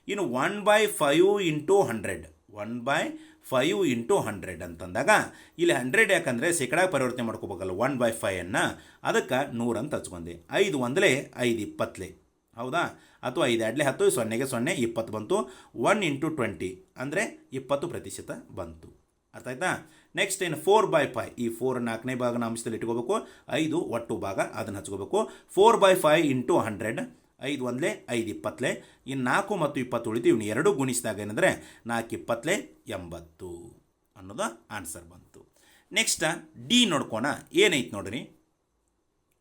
ಇನ್ನು one by five into hundred one by five into hundred ಅಂತಂದಾಗ, ಇಲ್ಲಿ ಹಂಡ್ರೆಡ್ ಯಾಕಂದರೆ ಶೇಕಡ ಪರಿವರ್ತನೆ ಮಾಡ್ಕೋಬೇಕಲ್ಲ ಒನ್ ಬೈ ಫೈವನ್ನು ಅದಕ್ಕೆ ನೂರು ಅಂತ ಹಚ್ಕೊಂಡೆ. ಐದು ಒಂದಲೇ ಐದು ಇಪ್ಪತ್ತಲೆ ಹೌದಾ? ಅಥವಾ ಐದು ಎರಡಲೇ ಹತ್ತು, ಸೊನ್ನೆಗೆ ಸೊನ್ನೆ, ಇಪ್ಪತ್ತು ಬಂತು. ಒನ್ ಇಂಟು ಟ್ವೆಂಟಿ ಅಂದರೆ ಇಪ್ಪತ್ತು ಪ್ರತಿಶತ ಬಂತು. ಅರ್ಥ ಆಯ್ತಾ? ನೆಕ್ಸ್ಟ್ ಏನು ಫೋರ್ ಬೈ ಫೈ ಈ ಫೋರ್ ನಾಲ್ಕನೇ ಭಾಗನ ಅಂಶದಲ್ಲಿ ಇಟ್ಕೋಬೇಕು. ಐದು ಒಟ್ಟು ಭಾಗ ಅದನ್ನು ಹಚ್ಕೋಬೇಕು. Four by five into hundred ಐದು ಒಂದಲೇ, ಐದು ಇಪ್ಪತ್ತಲೇ ಇನ್ನು ನಾಲ್ಕು ಮತ್ತು ಇಪ್ಪತ್ತು ಉಳಿತು ಇವನು ಎರಡು ಗುಣಿಸಿದಾಗ ಏನಂದರೆ ನಾಲ್ಕು ಇಪ್ಪತ್ತಲೆ ಎಂಬತ್ತು ಅನ್ನೋದು ಆನ್ಸರ್ ಬಂತು. ನೆಕ್ಸ್ಟ್ ಡಿ ನೋಡ್ಕೋಣ. ಏನೈತೆ ನೋಡ್ರಿ?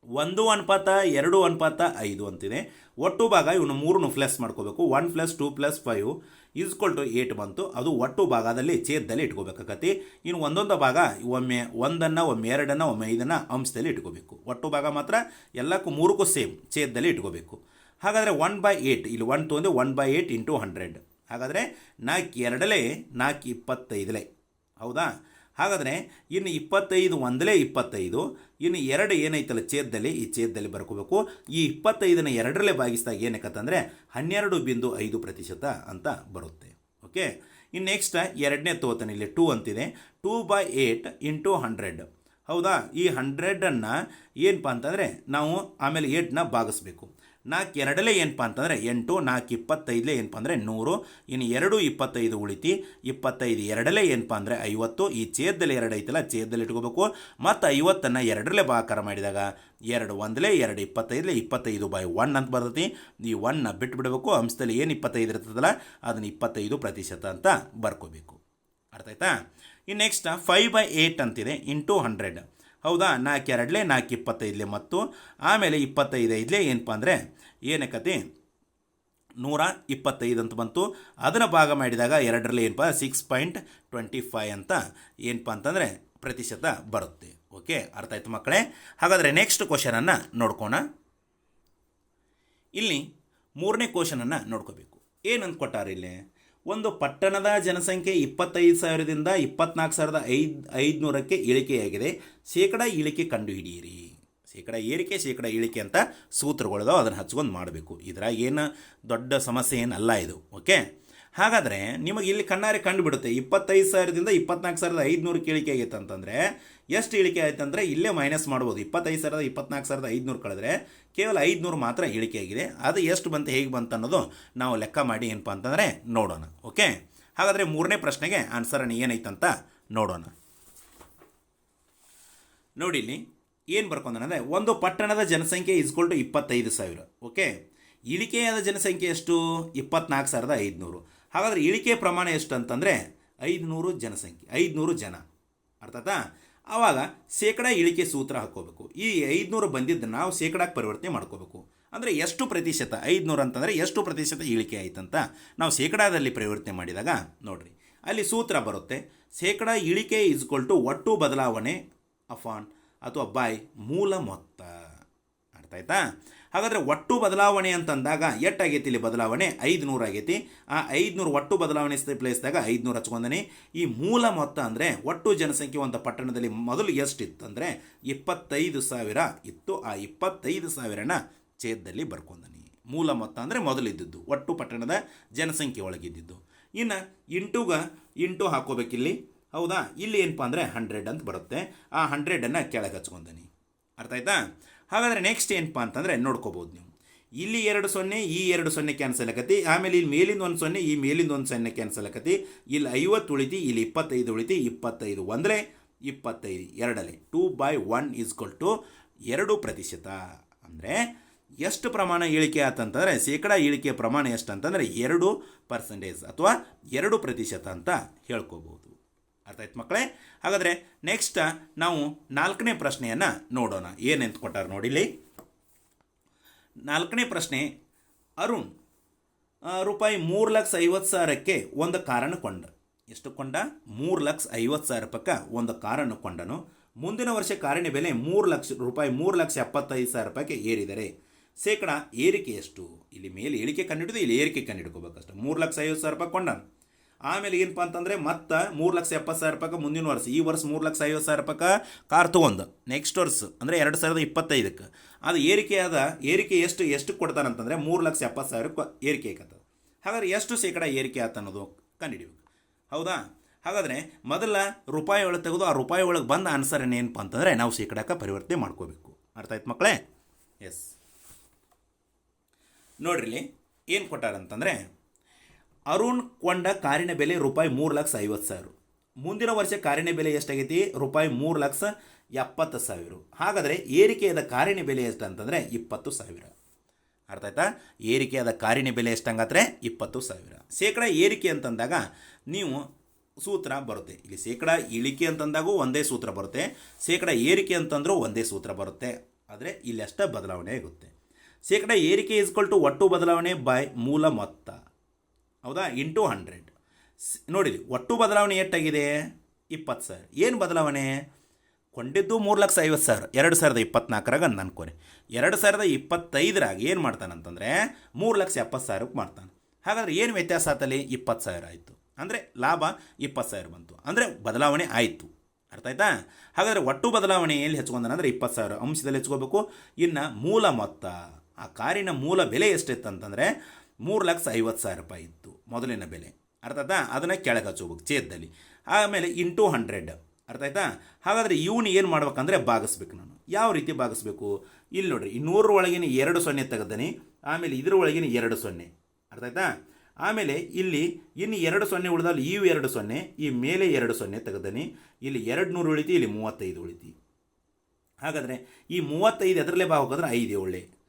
ಒಂದು ಅನುಪಾತ, ಎರಡು ಅನುಪಾತ, ಐದು ಅಂತಿದೆ. ಒಟ್ಟು ಭಾಗ ಇವನು ಮೂರನ್ನು ಪ್ಲಸ್ ಮಾಡ್ಕೋಬೇಕು. One plus two plus five is equal to eight ಬಂತು. ಅದು ಒಟ್ಟು ಭಾಗದಲ್ಲಿ, ಛೇದದಲ್ಲಿ ಇಟ್ಕೋಬೇಕಾಗತ್ತೆ ಇನ್ನು ಒಂದೊಂದು ಭಾಗ ಒಮ್ಮೆ ಒಂದನ್ನು, ಒಮ್ಮೆ ಎರಡನ್ನು, ಒಮ್ಮೆ ಐದನ್ನು ಅಂಶದಲ್ಲಿ ಇಟ್ಕೋಬೇಕು. ಒಟ್ಟು ಭಾಗ ಮಾತ್ರ ಎಲ್ಲಕ್ಕೂ ಮೂರಕ್ಕೂ ಸೇಮ್ ಛೇದದಲ್ಲಿ ಇಟ್ಕೋಬೇಕು. ಹಾಗಾದರೆ ಒನ್ ಬೈ ಏಯ್ಟ್ ಇಲ್ಲಿ one ತೊಂದು one by eight into hundred ಹಾಗಾದರೆ ನಾಲ್ಕು ಎರಡಲೇ, ನಾಲ್ಕು ಇಪ್ಪತ್ತೈದಲೇ. ಹೌದಾ? ಹಾಗಾದರೆ ಇನ್ನು ಇಪ್ಪತ್ತೈದು ಒಂದಲೇ, ಇಪ್ಪತ್ತೈದು. ಇನ್ನು ಎರಡು ಏನೈತಲ್ಲ, ಛೇದದಲ್ಲಿ, ಈ ಛೇದದಲ್ಲಿ ಬರ್ಕೋಬೇಕು. ಈ ಇಪ್ಪತ್ತೈದನ ಎರಡರಲ್ಲೇ ಭಾಗಿಸಿದಾಗ ಏನಕ್ಕಂತಂದರೆ ಹನ್ನೆರಡು ಬಿಂದು ಐದು ಪ್ರತಿಶತ ಅಂತ ಬರುತ್ತೆ. ಓಕೆ? ಇನ್ನು ನೆಕ್ಸ್ಟ್ ಎರಡನೇ ತೋತಾನೆ, ಇಲ್ಲಿ ಟೂ ಅಂತಿದೆ. Two by eight into hundred ಹೌದಾ? ಈ ಹಂಡ್ರೆಡನ್ನು ಏನಪ್ಪ ಅಂತಂದರೆ ನಾವು ಆಮೇಲೆ ಏಯ್ಟನ್ನ ಭಾಗಿಸ್ಬೇಕು. ನಾಲ್ಕು ಎರಡಲೇ ಏನಪ್ಪ ಅಂತಂದರೆ ಎಂಟು, ನಾಲ್ಕು ಇಪ್ಪತ್ತೈದಲೇ ಏನಪ್ಪ ಅಂದರೆ ನೂರು, ಇನ್ನು ಎರಡು ಇಪ್ಪತ್ತೈದು ಉಳಿತಿ, ಇಪ್ಪತ್ತೈದು ಎರಡಲೇ ಏನಪ್ಪ ಅಂದರೆ ಐವತ್ತು, ಈ ಛೇದದಲ್ಲಿ ಎರಡು ಐತಲ್ಲ, ಛೇದದಲ್ಲಿ ಇಟ್ಕೋಬೇಕು. ಮತ್ತು ಐವತ್ತನ್ನು ಎರಡರಲ್ಲೇ ಭಾಕಾರ ಮಾಡಿದಾಗ ಎರಡು ಒಂದಲೇ ಎರಡು ಇಪ್ಪತ್ತೈದಲೇ ಇಪ್ಪತ್ತೈದು ಬೈ ಒನ್ ಅಂತ ಬರ್ತೈತಿ. ಈ ಒನ್ನ ಬಿಟ್ಬಿಡಬೇಕು, ಅಂಶದಲ್ಲಿ ಏನು ಇಪ್ಪತ್ತೈದು ಇರ್ತದಲ್ಲ ಅದನ್ನು ಇಪ್ಪತ್ತೈದು ಪ್ರತಿಶತ ಅಂತ ಬರ್ಕೋಬೇಕು. ಅರ್ಥ ಆಯ್ತಾ? ಇನ್ನು ನೆಕ್ಸ್ಟ್ ಫೈವ್ ಬೈ ಏಯ್ಟ್ ಅಂತಿದೆ ಇಂಟು ಹಂಡ್ರೆಡ್ ಹೌದಾ? ನಾಲ್ಕು ಎರಡಲೇ ನಾಲ್ಕು ಇಪ್ಪತ್ತೈದಲೆ ಮತ್ತು ಆಮೇಲೆ ಇಪ್ಪತ್ತೈದು ಐದಲೇ ಏನಪ್ಪ ಅಂದರೆ ಏನಕ್ಕತಿ ನೂರ ಇಪ್ಪತ್ತೈದು ಅಂತ ಬಂತು. ಅದನ್ನು ಭಾಗ ಮಾಡಿದಾಗ ಎರಡರಲ್ಲಿ ಏನಪ್ಪ? ಸಿಕ್ಸ್ ಪಾಯಿಂಟ್ ಟ್ವೆಂಟಿ ಫೈವ್ ಅಂತ ಏನಪ್ಪ ಅಂತಂದರೆ ಪ್ರತಿಶತ ಬರುತ್ತೆ. ಓಕೆ? ಅರ್ಥ ಆಯ್ತು ಮಕ್ಕಳೇ? ಹಾಗಾದರೆ ನೆಕ್ಸ್ಟ್ ಕ್ವಶನನ್ನು ನೋಡ್ಕೋಣ. ಇಲ್ಲಿ ಮೂರನೇ ಕ್ವಶನನ್ನು ನೋಡ್ಕೋಬೇಕು. ಏನಂತ ಕೊಟ್ಟಾರೆ ಇಲ್ಲಿ? ಒಂದು ಪಟ್ಟಣದ ಜನಸಂಖ್ಯೆ ಇಪ್ಪತ್ತೈದು ಸಾವಿರದಿಂದ ಇಪ್ಪತ್ನಾಲ್ಕು ಸಾವಿರದ ಐದು, ಐದುನೂರಕ್ಕೆ ಇಳಿಕೆಯಾಗಿದೆ. ಶೇಕಡ ಇಳಿಕೆ ಕಂಡುಹಿಡಿಯಿರಿ. ಶೇಕಡ ಏರಿಕೆ, ಶೇಕಡ ಇಳಿಕೆ ಅಂತ ಸೂತ್ರಗಳಿದಾವೆ ಅದನ್ನು ಹಚ್ಕೊಂಡು ಮಾಡಬೇಕು. ಇದ್ರಾಗ ಏನು ದೊಡ್ಡ ಸಮಸ್ಯೆ ಏನಲ್ಲ ಇದು ಓಕೆ ಹಾಗಾದರೆ ನಿಮಗೆ ಇಲ್ಲಿ ಕಣ್ಣಾರೆ ಕಂಡುಬಿಡುತ್ತೆ. ಇಪ್ಪತ್ತೈದು ಸಾವಿರದಿಂದ ಇಪ್ಪತ್ನಾಲ್ಕು ಸಾವಿರದ ಐದುನೂರು ಕೇಳಿಕೆ ಆಗೈತೆ ಅಂತಂದರೆ, ಎಷ್ಟು ಇಳಿಕೆ ಆಯ್ತು ಅಂದರೆ ಇಲ್ಲೇ ಮೈನಸ್ ಮಾಡ್ಬೋದು. ಇಪ್ಪತ್ತೈದು ಸಾವಿರದ, ಇಪ್ಪತ್ನಾಲ್ಕು ಸಾವಿರದ ಐದುನೂರು ಕಳೆದ್ರೆ ಕೇವಲ ಐದುನೂರು ಮಾತ್ರ ಇಳಿಕೆ ಆಗಿದೆ. ಅದು ಎಷ್ಟು ಬಂತು, ಹೇಗೆ ಬಂತು ಅನ್ನೋದು ನಾವು ಲೆಕ್ಕ ಮಾಡಿ ಏನಪ್ಪ ಅಂತಂದರೆ ನೋಡೋಣ. ಓಕೆ ಹಾಗಾದರೆ ಮೂರನೇ ಪ್ರಶ್ನೆಗೆ ಆನ್ಸರ್ ಏನೈತಂತ ನೋಡೋಣ. ನೋಡಿ ಇಲ್ಲಿ ಏನು ಬರ್ಕೊಂಡಂದರೆ ಒಂದು ಪಟ್ಟಣದ ಜನಸಂಖ್ಯೆ ಇಸ್ಕೊಲ್ ಟು ಇಪ್ಪತ್ತೈದು ಸಾವಿರ. ಓಕೆ ಇಳಿಕೆಯಾದ ಜನಸಂಖ್ಯೆ ಎಷ್ಟು? ಇಪ್ಪತ್ನಾಲ್ಕು ಸಾವಿರದ ಐದುನೂರು. ಹಾಗಾದರೆ ಇಳಿಕೆ ಪ್ರಮಾಣ ಎಷ್ಟು ಅಂತಂದರೆ ಐದುನೂರು ಜನಸಂಖ್ಯೆ, ಐದುನೂರು ಜನ. ಅರ್ಥಾತಾ ಆವಾಗ ಶೇಕಡ ಇಳಿಕೆ ಸೂತ್ರ ಹಾಕ್ಕೋಬೇಕು. ಈ ಐದುನೂರು ಬಂದಿದ್ದು ನಾವು ಶೇಕಡಕ್ಕೆ ಪರಿವರ್ತನೆ ಮಾಡ್ಕೋಬೇಕು. ಅಂದರೆ ಎಷ್ಟು ಪ್ರತಿಶತ? ಐದುನೂರು ಅಂತಂದರೆ ಎಷ್ಟು ಪ್ರತಿಶತ ಇಳಿಕೆ ಆಯ್ತಂತ ನಾವು ಶೇಕಡಾದಲ್ಲಿ ಪರಿವರ್ತನೆ ಮಾಡಿದಾಗ ನೋಡಿರಿ. ಅಲ್ಲಿ ಸೂತ್ರ ಬರುತ್ತೆ, ಶೇಕಡ ಇಳಿಕೆ ಇಸ್ಕೊಲ್ ಟು ಒಟ್ಟು ಬದಲಾವಣೆ ಅಫಾನ್ ಅಥವಾ ಬಾಯ್ ಮೂಲ ಮೊತ್ತ. ಅರ್ಥ ಆಯ್ತಾ? ಹಾಗಾದರೆ ಒಟ್ಟು ಬದಲಾವಣೆ ಅಂತಂದಾಗ ಎಷ್ಟಾಗೈತಿ ಇಲ್ಲಿ ಬದಲಾವಣೆ? ಐದುನೂರು ಆಗೈತಿ. ಆ ಐದುನೂರು ಒಟ್ಟು ಬದಲಾವಣೆ ಪ್ಲೇಸ್ದಾಗ ಐದುನೂರು ಹಚ್ಕೊಂಡನಿ. ಈ ಮೂಲ ಮೊತ್ತ ಅಂದರೆ ಒಟ್ಟು ಜನಸಂಖ್ಯೆ ಒಂದು ಪಟ್ಟಣದಲ್ಲಿ ಮೊದಲು ಎಷ್ಟಿತ್ತಂದರೆ ಇಪ್ಪತ್ತೈದು ಸಾವಿರ ಇತ್ತು. ಆ ಇಪ್ಪತ್ತೈದು ಸಾವಿರನ ಛೇದದಲ್ಲಿ ಬರ್ಕೊಂಡನಿ. ಮೂಲ ಮೊತ್ತ ಅಂದರೆ ಮೊದಲಿದ್ದಿದ್ದು, ಒಟ್ಟು ಪಟ್ಟಣದ ಜನಸಂಖ್ಯೆ ಒಳಗಿದ್ದಿದ್ದು. ಇನ್ನು ಇಂಟುಗ ಇಂಟು ಹಾಕೋಬೇಕಿಲ್ಲಿ. ಹೌದಾ? ಇಲ್ಲಿ ಏನಪ್ಪ ಅಂದರೆ ಹಂಡ್ರೆಡ್ ಅಂತ ಬರುತ್ತೆ. ಆ ಹಂಡ್ರೆಡನ್ನು ಕೆಳಗೆ ಹಚ್ಕೊಂಡನಿ. ಅರ್ಥ ಆಯ್ತಾ? ಹಾಗಾದರೆ ನೆಕ್ಸ್ಟ್ ಏನಪ್ಪ ಅಂತಂದರೆ ನೋಡ್ಕೋಬೋದು ನೀವು. ಇಲ್ಲಿ ಎರಡು ಸೊನ್ನೆ, ಈ ಎರಡು ಸೊನ್ನೆ ಕ್ಯಾನ್ಸಲ್ ಆಕತಿ ಆಮೇಲೆ ಇಲ್ಲಿ ಮೇಲಿಂದ ಒಂದು ಸೊನ್ನೆ, ಈ ಮೇಲಿಂದ ಒಂದು ಸೊನ್ನೆ ಕ್ಯಾನ್ಸಲ್ ಆಕತಿ ಇಲ್ಲಿ ಐವತ್ತು ಉಳಿತಿ, ಇಲ್ಲಿ ಇಪ್ಪತ್ತೈದು ಉಳಿತಿ, ಇಪ್ಪತ್ತೈದು ಒಂದಲೇ, ಇಪ್ಪತ್ತೈದು ಎರಡಲ್ಲಿ two by one is equal to ಎರಡು ಪ್ರತಿಶತ. ಅಂದರೆ ಎಷ್ಟು ಪ್ರಮಾಣ ಇಳಿಕೆ ಆತಂತಂದರೆ, ಶೇಕಡ ಇಳಿಕೆ ಪ್ರಮಾಣ ಎಷ್ಟು ಅಂತಂದರೆ ಎರಡು ಪರ್ಸೆಂಟೇಜ್ ಅಥವಾ ಎರಡು ಪ್ರತಿಶತ ಅಂತ ಹೇಳ್ಕೋಬೋದು. ಅರ್ಥ ಆಯ್ತು ಮಕ್ಕಳೇ ಹಾಗಾದರೆ ನೆಕ್ಸ್ಟ್ ನಾವು ನಾಲ್ಕನೇ ಪ್ರಶ್ನೆಯನ್ನು ನೋಡೋಣ. ಏನಂತ ಕೊಟ್ಟಾರ ನೋಡಿಲಿ ನಾಲ್ಕನೇ ಪ್ರಶ್ನೆ, ಅರುಣ್ ರೂಪಾಯಿ ಮೂರು ಲಕ್ಷ ಐವತ್ತು ಸಾವಿರಕ್ಕೆ ಒಂದು ಕಾರನ್ನು ಕೊಂಡ. ಎಷ್ಟು ಕೊಂಡ? ಮೂರು ಲಕ್ಷ ಐವತ್ತು ಸಾವಿರ ಪಕ್ಕ ಒಂದು ಕಾರನ್ನು ಕೊಂಡನು. ಮುಂದಿನ ವರ್ಷ ಕಾರಿನ ಬೆಲೆ ಮೂರು ಲಕ್ಷ, ರೂಪಾಯಿ ಮೂರು ಲಕ್ಷ ಎಪ್ಪತ್ತೈದು ಸಾವಿರ ರೂಪಾಯಿಗೆ ಏರಿದರೆ ಶೇಕಡ ಏರಿಕೆ ಎಷ್ಟು? ಇಲ್ಲಿ ಮೇಲೆ ಇಳಿಕೆ ಕಂಡಿಡಿದು ಇಲ್ಲಿ ಏರಿಕೆ ಕಂಡಿಡ್ಕೋಬೇಕಷ್ಟು ಮೂರು ಲಕ್ಷ ಐವತ್ತು ಸಾವಿರ ರೂಪಾಯಿ ಕೊಂಡನು. ಆಮೇಲೆ ಏನಪ್ಪ ಅಂತಂದರೆ ಮತ್ತೆ ಮೂರು ಲಕ್ಷ ಎಪ್ಪತ್ತು ಸಾವಿರ ರೂಪಾಯಿ ಮುಂದಿನ ವರ್ಷ, ಈ ವರ್ಷ ಮೂರು ಲಕ್ಷ ಐವತ್ತು ಸಾವಿರ ರೂಪಾಯಿ ಕಾರ್ ತೊಗೊಂಡು ನೆಕ್ಸ್ಟ್ ವರ್ಷ, ಅಂದರೆ ಎರಡು ಸಾವಿರದ ಇಪ್ಪತ್ತೈದಕ್ಕೆ. ಅದು ಏರಿಕೆ ಆದ ಏರಿಕೆ ಎಷ್ಟು ಎಷ್ಟು ಕೊಡ್ತಾರಂತಂದರೆ ಮೂರು ಲಕ್ಷ ಎಪ್ಪತ್ತು ಸಾವಿರಕ್ಕೆ ಏರಿಕೆ ಆಕತ್ತದ ಹಾಗಾದ್ರೆ ಎಷ್ಟು ಶೇಕಡ ಏರಿಕೆ ಆತ ಅನ್ನೋದು ಕಂಡುಹಿಡಿಬೇಕು. ಹೌದಾ? ಹಾಗಾದರೆ ಮೊದಲ ರೂಪಾಯಿ ಒಳಗೆ ತೆಗೆದು ಆ ರೂಪಾಯಿ ಒಳಗೆ ಬಂದ ಆನ್ಸರ್ ಏನಪ್ಪ ಅಂತಂದರೆ ನಾವು ಶೇಕಡಕ್ಕೆ ಪರಿವರ್ತನೆ ಮಾಡ್ಕೋಬೇಕು. ಅರ್ಥ ಆಯ್ತು ಮಕ್ಕಳೇ? ಎಸ್ ನೋಡ್ರಿ ಏನು ಕೊಟ್ಟಾರಂತಂದರೆ ಅರುಣ್ ಕೊಂಡ ಕಾರಿನ ಬೆಲೆ ರೂಪಾಯಿ ಮೂರು ಲಕ್ಷ ಐವತ್ತು ಸಾವಿರ. ಮುಂದಿನ ವರ್ಷ ಕಾರಿನ ಬೆಲೆ ಎಷ್ಟಾಗೈತಿ? ರೂಪಾಯಿ ಮೂರು ಲಕ್ಷ ಎಪ್ಪತ್ತು ಸಾವಿರ. ಹಾಗಾದರೆ ಏರಿಕೆಯಾದ ಕಾರಿನ ಬೆಲೆ ಎಷ್ಟು ಅಂತಂದರೆ ಇಪ್ಪತ್ತು ಸಾವಿರ. ಅರ್ಥ ಆಯ್ತಾ? ಏರಿಕೆಯಾದ ಕಾರಿನ ಬೆಲೆ ಎಷ್ಟಂಗಾದ್ರೆ ಇಪ್ಪತ್ತು ಸಾವಿರ. ಶೇಕಡ ಏರಿಕೆ ಅಂತಂದಾಗ ನೀವು ಸೂತ್ರ ಬರುತ್ತೆ. ಇಲ್ಲಿ ಶೇಕಡ ಇಳಿಕೆ ಅಂತಂದಾಗೂ ಒಂದೇ ಸೂತ್ರ ಬರುತ್ತೆ. ಶೇಕಡ ಏರಿಕೆ ಅಂತಂದ್ರೂ ಒಂದೇ ಸೂತ್ರ ಬರುತ್ತೆ. ಆದರೆ ಇಲ್ಲಿ ಅಷ್ಟೇ ಬದಲಾವಣೆ ಆಗುತ್ತೆ. ಶೇಕಡ ಏರಿಕೆ ಇಸ್ಕೊಲ್ ಟು ಒಟ್ಟು ಬದಲಾವಣೆ ಬೈ ಮೂಲ ಮೊತ್ತ. ಹೌದಾ? Into hundred. ನೋಡಿರಿ, ಒಟ್ಟು ಬದಲಾವಣೆ ಎಷ್ಟಾಗಿದೆ? ಇಪ್ಪತ್ತು ಸಾವಿರ. ಏನು ಬದಲಾವಣೆ? ಕೊಂಡಿದ್ದು ಮೂರು ಲಕ್ಷ ಐವತ್ತು ಸಾವಿರ. ಎರಡು ಸಾವಿರದ ಇಪ್ಪತ್ನಾಲ್ಕರಾಗ ಅಂತ ಅನ್ಕೋರಿ ಎರಡು ಸಾವಿರದ ಇಪ್ಪತ್ತೈದರಾಗ ಏನು ಮಾಡ್ತಾನಂತಂದರೆ ಮೂರು ಲಕ್ಷ ಎಪ್ಪತ್ತು ಸಾವಿರಕ್ಕೆ ಮಾಡ್ತಾನೆ. ಹಾಗಾದ್ರೆ ಏನು ವ್ಯತ್ಯಾಸ ಆತಲ್ಲಿ? ಇಪ್ಪತ್ತು ಸಾವಿರ ಆಯಿತು. ಅಂದರೆ ಲಾಭ ಇಪ್ಪತ್ತು ಸಾವಿರ ಬಂತು. ಅಂದರೆ ಬದಲಾವಣೆ ಆಯಿತು. ಅರ್ಥ ಆಯ್ತಾ? ಹಾಗಾದರೆ ಒಟ್ಟು ಬದಲಾವಣೆ ಎಲ್ಲಿ ಹೆಚ್ಕೊಂಡಾನಂದ್ರೆ ಇಪ್ಪತ್ತು ಸಾವಿರ. ಅಂಶದಲ್ಲಿ ಹೆಚ್ಕೋಬೇಕು. ಇನ್ನು ಮೂಲ ಮೊತ್ತ. ಆ ಕಾರಿನ ಮೂಲ ಬೆಲೆ ಎಷ್ಟಿತ್ತು ಅಂತಂದರೆ ಮೂರು ಲಕ್ಷ ಐವತ್ತು ಸಾವಿರ ರೂಪಾಯಿ ಇತ್ತು ಮೊದಲಿನ ಬೆಲೆ. ಅರ್ಥ ಆಯ್ತಾ? ಅದನ್ನು ಕೆಳಗೆ ಹಚ್ಚೋಬೇಕು ಛೇದದಲ್ಲಿ. ಆಮೇಲೆ ಇಂಟು ಹಂಡ್ರೆಡ್. ಅರ್ಥ ಆಯ್ತಾ? ಹಾಗಾದರೆ ಇವನು ಏನು ಮಾಡ್ಬೇಕಂದ್ರೆ ಭಾಗಿಸ್ಬೇಕು ನಾನು. ಯಾವ ರೀತಿ ಭಾಗಿಸ್ಬೇಕು? ಇಲ್ಲಿ ನೋಡ್ರಿ, ಈ ನೂರ ಒಳಗಿನ ಎರಡು ಸೊನ್ನೆ ತೆಗೆದನಿ, ಆಮೇಲೆ ಇದ್ರ ಒಳಗಿನ ಎರಡು ಸೊನ್ನೆ. ಅರ್ಥ ಆಯ್ತಾ? ಆಮೇಲೆ ಇಲ್ಲಿ ಇನ್ನು ಎರಡು ಸೊನ್ನೆ ಉಳಿದಲ್ಲಿ ಇವು ಎರಡು ಸೊನ್ನೆ, ಈ ಮೇಲೆ ಎರಡು ಸೊನ್ನೆ ತೆಗೆದನಿ, ಇಲ್ಲಿ ಎರಡು ನೂರು ಉಳಿತಿ, ಇಲ್ಲಿ ಮೂವತ್ತೈದು ಉಳಿತಿ. ಹಾಗಾದರೆ ಈ ಮೂವತ್ತೈದು ಎದರಲ್ಲೇ ಬಾ ಹೋಗೋದ್ರೆ ಐದು ಒಳ್ಳೆ.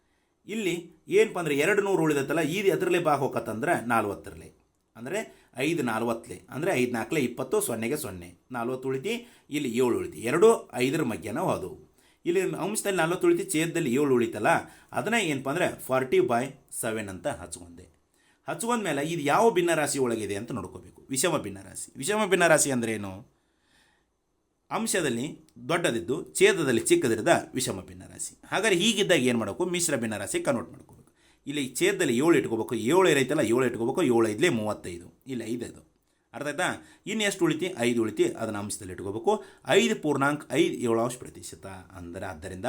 ಇಲ್ಲಿ ಏನಪ್ಪ ಅಂದರೆ ಎರಡು ನೂರು ಉಳಿದತ್ತಲ್ಲ ಇದು ಅದರಲ್ಲೇ ಬಾ ಹೋಗತ್ತಂದ್ರೆ ನಾಲ್ವತ್ತರಲೆ ಅಂದರೆ ಐದು ನಾಲ್ವತ್ತಲೆ, ಅಂದರೆ ಐದು ನಾಲ್ಕಲೆ ಇಪ್ಪತ್ತು, ಸೊನ್ನೆಗೆ ಸೊನ್ನೆ. ನಾಲ್ವತ್ತು ಉಳಿತಿ, ಇಲ್ಲಿ ಏಳು ಉಳಿತಿ. ಎರಡು ಐದರ ಮಧ್ಯಾಹ್ನ ಹೋದವು. ಇಲ್ಲಿ ಅಂಶದಲ್ಲಿ ನಲ್ವತ್ತು ಉಳಿತಿ, ಛೇದದಲ್ಲಿ ಏಳು ಉಳಿತಲ್ಲ, ಅದನ್ನ ಏನಪ್ಪ ಅಂದರೆ ಫಾರ್ಟಿ ಬೈ ಸೆವೆನ್ ಅಂತ ಹಚ್ಕೊಂಡೆ. ಹಚ್ಕೊಂಡ್ಮೇಲೆ ಇದು ಯಾವ ಭಿನ್ನರಾಶಿ ಒಳಗಿದೆ ಅಂತ ನೋಡ್ಕೋಬೇಕು. ವಿಷಮ ಭಿನ್ನರಾಶಿ. ವಿಷಮ ಭಿನ್ನರಾಶಿ ಅಂದ್ರೇನು? ಅಂಶದಲ್ಲಿ ದೊಡ್ಡದಿದ್ದು, ಛೇದದಲ್ಲಿ ಚಿಕ್ಕದಿರದ ವಿಷಮ ಭಿನ್ನರಾಶಿ ಹಾಗಾದರೆ ಹೀಗಿದ್ದಾಗ ಏನು ಮಾಡಬೇಕು? ಮಿಶ್ರ ಭಿನ್ನರಾಶಿ ಕನ್ವರ್ಟ್ ಮಾಡ್ಕೋಬೇಕು. ಇಲ್ಲಿ ಛೇದದಲ್ಲಿ ಏಳು ಇಟ್ಕೋಬೇಕು. ಏಳು ಏನೈತಲ್ಲ ಏಳು ಇಟ್ಕೋಬೇಕು. ಏಳು ಐದಲೇ ಮೂವತ್ತೈದು. ಇಲ್ಲಿ ಐದೈದು ಅರ್ಥ ಆಯ್ತಾ? ಇನ್ನು ಎಷ್ಟು ಉಳಿತಿ? ಐದು ಉಳಿತಿ. ಅದನ್ನು ಅಂಶದಲ್ಲಿ ಇಟ್ಕೋಬೇಕು. ಐದು ಪೂರ್ಣಾಂಕ ಐದು ಏಳಾಂಶ ಪ್ರತಿಶತ ಅಂದರೆ ಆದ್ದರಿಂದ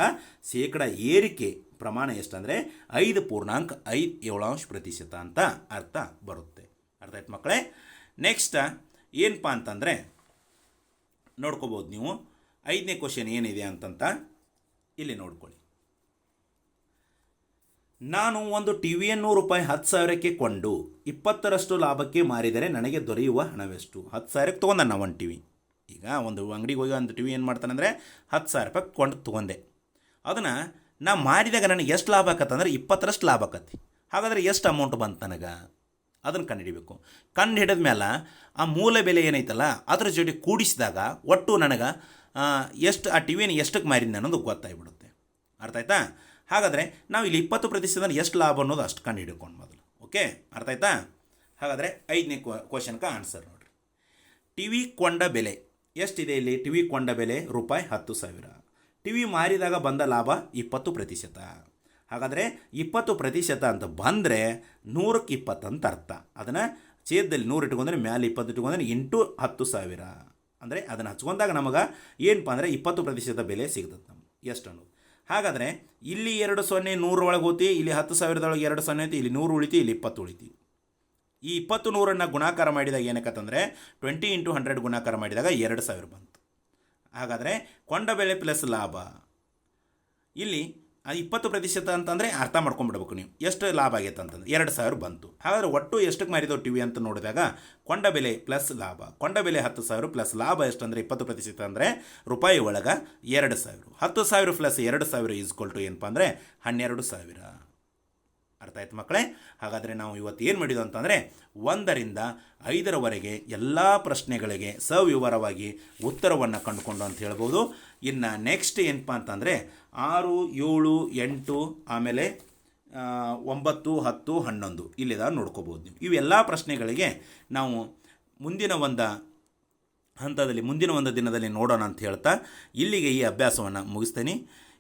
ಶೇಕಡ ಏರಿಕೆ ಪ್ರಮಾಣ ಎಷ್ಟಂದರೆ ಐದು ಪೂರ್ಣಾಂಕ ಐದು ಏಳಾಂಶ ಪ್ರತಿಶತ ಅಂತ ಅರ್ಥ ಬರುತ್ತೆ. ಅರ್ಥ ಆಯ್ತು ಮಕ್ಕಳೇ? ನೆಕ್ಸ್ಟ್ ಏನಪ್ಪ ಅಂತಂದರೆ ನೋಡ್ಕೋಬೋದು ನೀವು. ಐದನೇ ಕ್ವಶನ್ ಏನಿದೆ ಅಂತಂತ ಇಲ್ಲಿ ನೋಡ್ಕೊಳ್ಳಿ. ನಾನು ಒಂದು ಟಿ ವಿಯನ್ನು ರೂಪಾಯಿ ಹತ್ತು ಸಾವಿರಕ್ಕೆ ಕೊಂಡು ಇಪ್ಪತ್ತರಷ್ಟು ಲಾಭಕ್ಕೆ ಮಾರಿದರೆ ನನಗೆ ದೊರೆಯುವ ಹಣವೆಷ್ಟು? ಹತ್ತು ಸಾವಿರಕ್ಕೆ ತೊಗೊಂಡ ನಾವು ಒಂದು ಟಿ ವಿ. ಈಗ ಒಂದು ಅಂಗಡಿಗೆ ಹೋಗಿ ಒಂದು ಟಿ ವಿ ಏನು ಮಾಡ್ತಾನಂದರೆ ಹತ್ತು ಸಾವಿರ ರೂಪಾಯಿ ಕೊಂಡು ತೊಗೊಂಡೆ. ಅದನ್ನು ನಾ ಮಾರಿದಾಗ ನನಗೆ ಎಷ್ಟು ಲಾಭ ಆಕತ್ತಂದ್ರೆ ಇಪ್ಪತ್ತರಷ್ಟು ಲಾಭ ಆಕತಿ ಹಾಗಾದ್ರೆ ಎಷ್ಟು ಅಮೌಂಟ್ ಬಂತು ನನಗೆ? ಅದನ್ನು ಕಂಡುಹಿಡಿಬೇಕು. ಕಂಡು ಹಿಡಿದ ಮೇಲೆ ಆ ಮೂಲ ಬೆಲೆ ಏನೈತಲ್ಲ, ಅದ್ರ ಜೊತೆ ಕೂಡಿಸಿದಾಗ ಒಟ್ಟು ನನಗೆ ಎಷ್ಟು ಆ ಟಿ ವಿನ ಎಷ್ಟಕ್ಕೆ ಮಾರಿದ್ದೆ ಅನ್ನೋದು ಗೊತ್ತಾಗ್ಬಿಡುತ್ತೆ. ಅರ್ಥ ಆಯ್ತಾ? ಹಾಗಾದರೆ ನಾವು ಇಲ್ಲಿ ಇಪ್ಪತ್ತು ಪ್ರತಿಶತ ಎಷ್ಟು ಲಾಭ ಅನ್ನೋದು ಅಷ್ಟು ಕಂಡು ಹಿಡ್ಕೊಂಡು ಮೊದಲು. ಓಕೆ? ಅರ್ಥ ಆಯ್ತಾ? ಹಾಗಾದರೆ ಐದನೇ ಕ್ವಶನ್ಗೆ ಆನ್ಸರ್ ನೋಡಿರಿ. ಟಿ ವಿ ಕೊಂಡ ಬೆಲೆ ಎಷ್ಟಿದೆ ಇಲ್ಲಿ? ಟಿ ವಿ ಕೊಂಡ ಬೆಲೆ ರೂಪಾಯಿ ಹತ್ತು ಸಾವಿರ. ಟಿ ವಿ ಮಾರಿದಾಗ ಬಂದ ಲಾಭ ಇಪ್ಪತ್ತು ಪ್ರತಿಶತ. ಹಾಗಾದರೆ ಇಪ್ಪತ್ತು ಪ್ರತಿಶತ ಅಂತ ಬಂದರೆ ನೂರಕ್ಕೆ ಇಪ್ಪತ್ತು ಅಂತ ಅರ್ಥ. ಅದನ್ನು ಛೇದದಲ್ಲಿ ನೂರು ಇಟ್ಕೊಂಡ್ರೆ ಮ್ಯಾಲೆ ಇಪ್ಪತ್ತು ಇಟ್ಕೊಂಡ್ರೆ ಇಂಟು ಹತ್ತು ಸಾವಿರ. ಅಂದರೆ ಅದನ್ನು ಹಚ್ಕೊಂಡಾಗ ನಮಗೆ ಏನಪ್ಪ ಅಂದರೆ ಇಪ್ಪತ್ತು ಪ್ರತಿಶತ ಬೆಲೆ ಸಿಗ್ತದೆ ನಮ್ಗೆ. ಎಷ್ಟು ಅನ್ನೋದು. ಹಾಗಾದರೆ ಇಲ್ಲಿ ಎರಡು ಸೊನ್ನೆ ನೂರೊಳಗೆ ಹೋತಿ, ಇಲ್ಲಿ ಹತ್ತು ಸಾವಿರದೊಳಗೆ ಎರಡು ಸೊನ್ನೆ ಐತಿ, ಇಲ್ಲಿ ನೂರು ಉಳಿತಿ, ಇಲ್ಲಿ ಇಪ್ಪತ್ತು ಉಳಿತಿ. ಈ ಇಪ್ಪತ್ತು ನೂರನ್ನು ಗುಣಾಕಾರ ಮಾಡಿದಾಗ ಏನಕ್ಕಂತಂದರೆ ಟ್ವೆಂಟಿ ಇಂಟು ಹಂಡ್ರೆಡ್ ಗುಣಾಕಾರ ಮಾಡಿದಾಗ ಎರಡು ಸಾವಿರ ಬಂತು. ಹಾಗಾದರೆ ಕೊಂಡ ಬೆಲೆ ಪ್ಲಸ್ ಲಾಭ. ಇಲ್ಲಿ ಆ ಇಪ್ಪತ್ತು ಪ್ರತಿಶತ ಅಂತಂದರೆ ಅರ್ಥ ಮಾಡ್ಕೊಂಡ್ಬಿಡ್ಬೇಕು ನೀವು. ಎಷ್ಟು ಲಾಭ ಆಗೈತೆ ಅಂತಂದ್ರೆ ಎರಡು ಸಾವಿರ ಬಂತು. ಹಾಗಾದ್ರೆ ಒಟ್ಟು ಎಷ್ಟಕ್ಕೆ ಮಾರಿದೋ ಟಿ ವಿ ಅಂತ ನೋಡಿದಾಗ ಕೊಂಡ ಬೆಲೆ ಪ್ಲಸ್ ಲಾಭ. ಕೊಂಡ ಬೆಲೆ ಹತ್ತು ಸಾವಿರ ಪ್ಲಸ್ ಲಾಭ ಎಷ್ಟು ಅಂದರೆ ಇಪ್ಪತ್ತು ಪ್ರತಿಶತ ಅಂದರೆ ರೂಪಾಯಿ ಒಳಗೆ ಎರಡು ಸಾವಿರ. ಹತ್ತು ಸಾವಿರ ಪ್ಲಸ್ ಎರಡು ಸಾವಿರ ಈಸ್ಕೊಲ್ ಟು ಏನಪ್ಪ ಅಂದರೆ ಹನ್ನೆರಡು ಸಾವಿರ. ಅರ್ಥ ಆಯ್ತು ಮಕ್ಕಳೇ? ಹಾಗಾದರೆ ನಾವು ಇವತ್ತು ಏನು ಮಾಡಿದ್ದು ಅಂತಂದರೆ ಒಂದರಿಂದ ಐದರವರೆಗೆ ಎಲ್ಲ ಪ್ರಶ್ನೆಗಳಿಗೆ ಸವಿವರವಾಗಿ ಉತ್ತರವನ್ನು ಕಂಡುಕೊಂಡು ಅಂತ ಹೇಳ್ಬೋದು. ಇನ್ನು ನೆಕ್ಸ್ಟ್ ಏನಪ್ಪ ಅಂತಂದರೆ ಆರು, ಏಳು, ಎಂಟು, ಆಮೇಲೆ ಒಂಬತ್ತು, ಹತ್ತು, ಹನ್ನೊಂದು ಇಲ್ಲಿದ ನೋಡ್ಕೋಬೋದು ನೀವು. ಇವೆಲ್ಲ ಪ್ರಶ್ನೆಗಳಿಗೆ ನಾವು ಮುಂದಿನ ಒಂದು ಹಂತದಲ್ಲಿ, ಮುಂದಿನ ಒಂದು ದಿನದಲ್ಲಿ ನೋಡೋಣ ಅಂತ ಹೇಳ್ತಾ ಇಲ್ಲಿಗೆ ಈ ಅಭ್ಯಾಸವನ್ನು ಮುಗಿಸ್ತೇನೆ.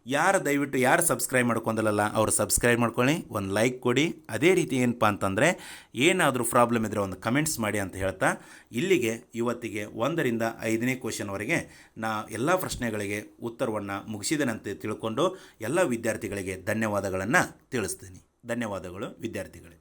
ಯಾರು ದಯವಿಟ್ಟು ಯಾರು ಸಬ್ಸ್ಕ್ರೈಬ್ ಮಾಡ್ಕೊಂಡಲ್ಲ ಅವ್ರು ಸಬ್ಸ್ಕ್ರೈಬ್ ಮಾಡ್ಕೊಳ್ಳಿ, ಒಂದು ಲೈಕ್ ಕೊಡಿ. ಅದೇ ರೀತಿ ಏನಪ್ಪ ಅಂತಂದರೆ, ಏನಾದರೂ ಪ್ರಾಬ್ಲಮ್ ಇದ್ದರೆ ಒಂದು ಕಮೆಂಟ್ಸ್ ಮಾಡಿ ಅಂತ ಹೇಳ್ತಾ, ಇಲ್ಲಿಗೆ ಇವತ್ತಿಗೆ ಒಂದರಿಂದ ಐದನೇ ಕ್ವಶನ್ವರೆಗೆ ನಾ ಎಲ್ಲ ಪ್ರಶ್ನೆಗಳಿಗೆ ಉತ್ತರವನ್ನು ಮುಗಿಸಿದನಂತೆ ತಿಳ್ಕೊಂಡು ಎಲ್ಲ ವಿದ್ಯಾರ್ಥಿಗಳಿಗೆ ಧನ್ಯವಾದಗಳನ್ನು ತಿಳಿಸ್ತೀನಿ. ಧನ್ಯವಾದಗಳು ವಿದ್ಯಾರ್ಥಿಗಳೇ.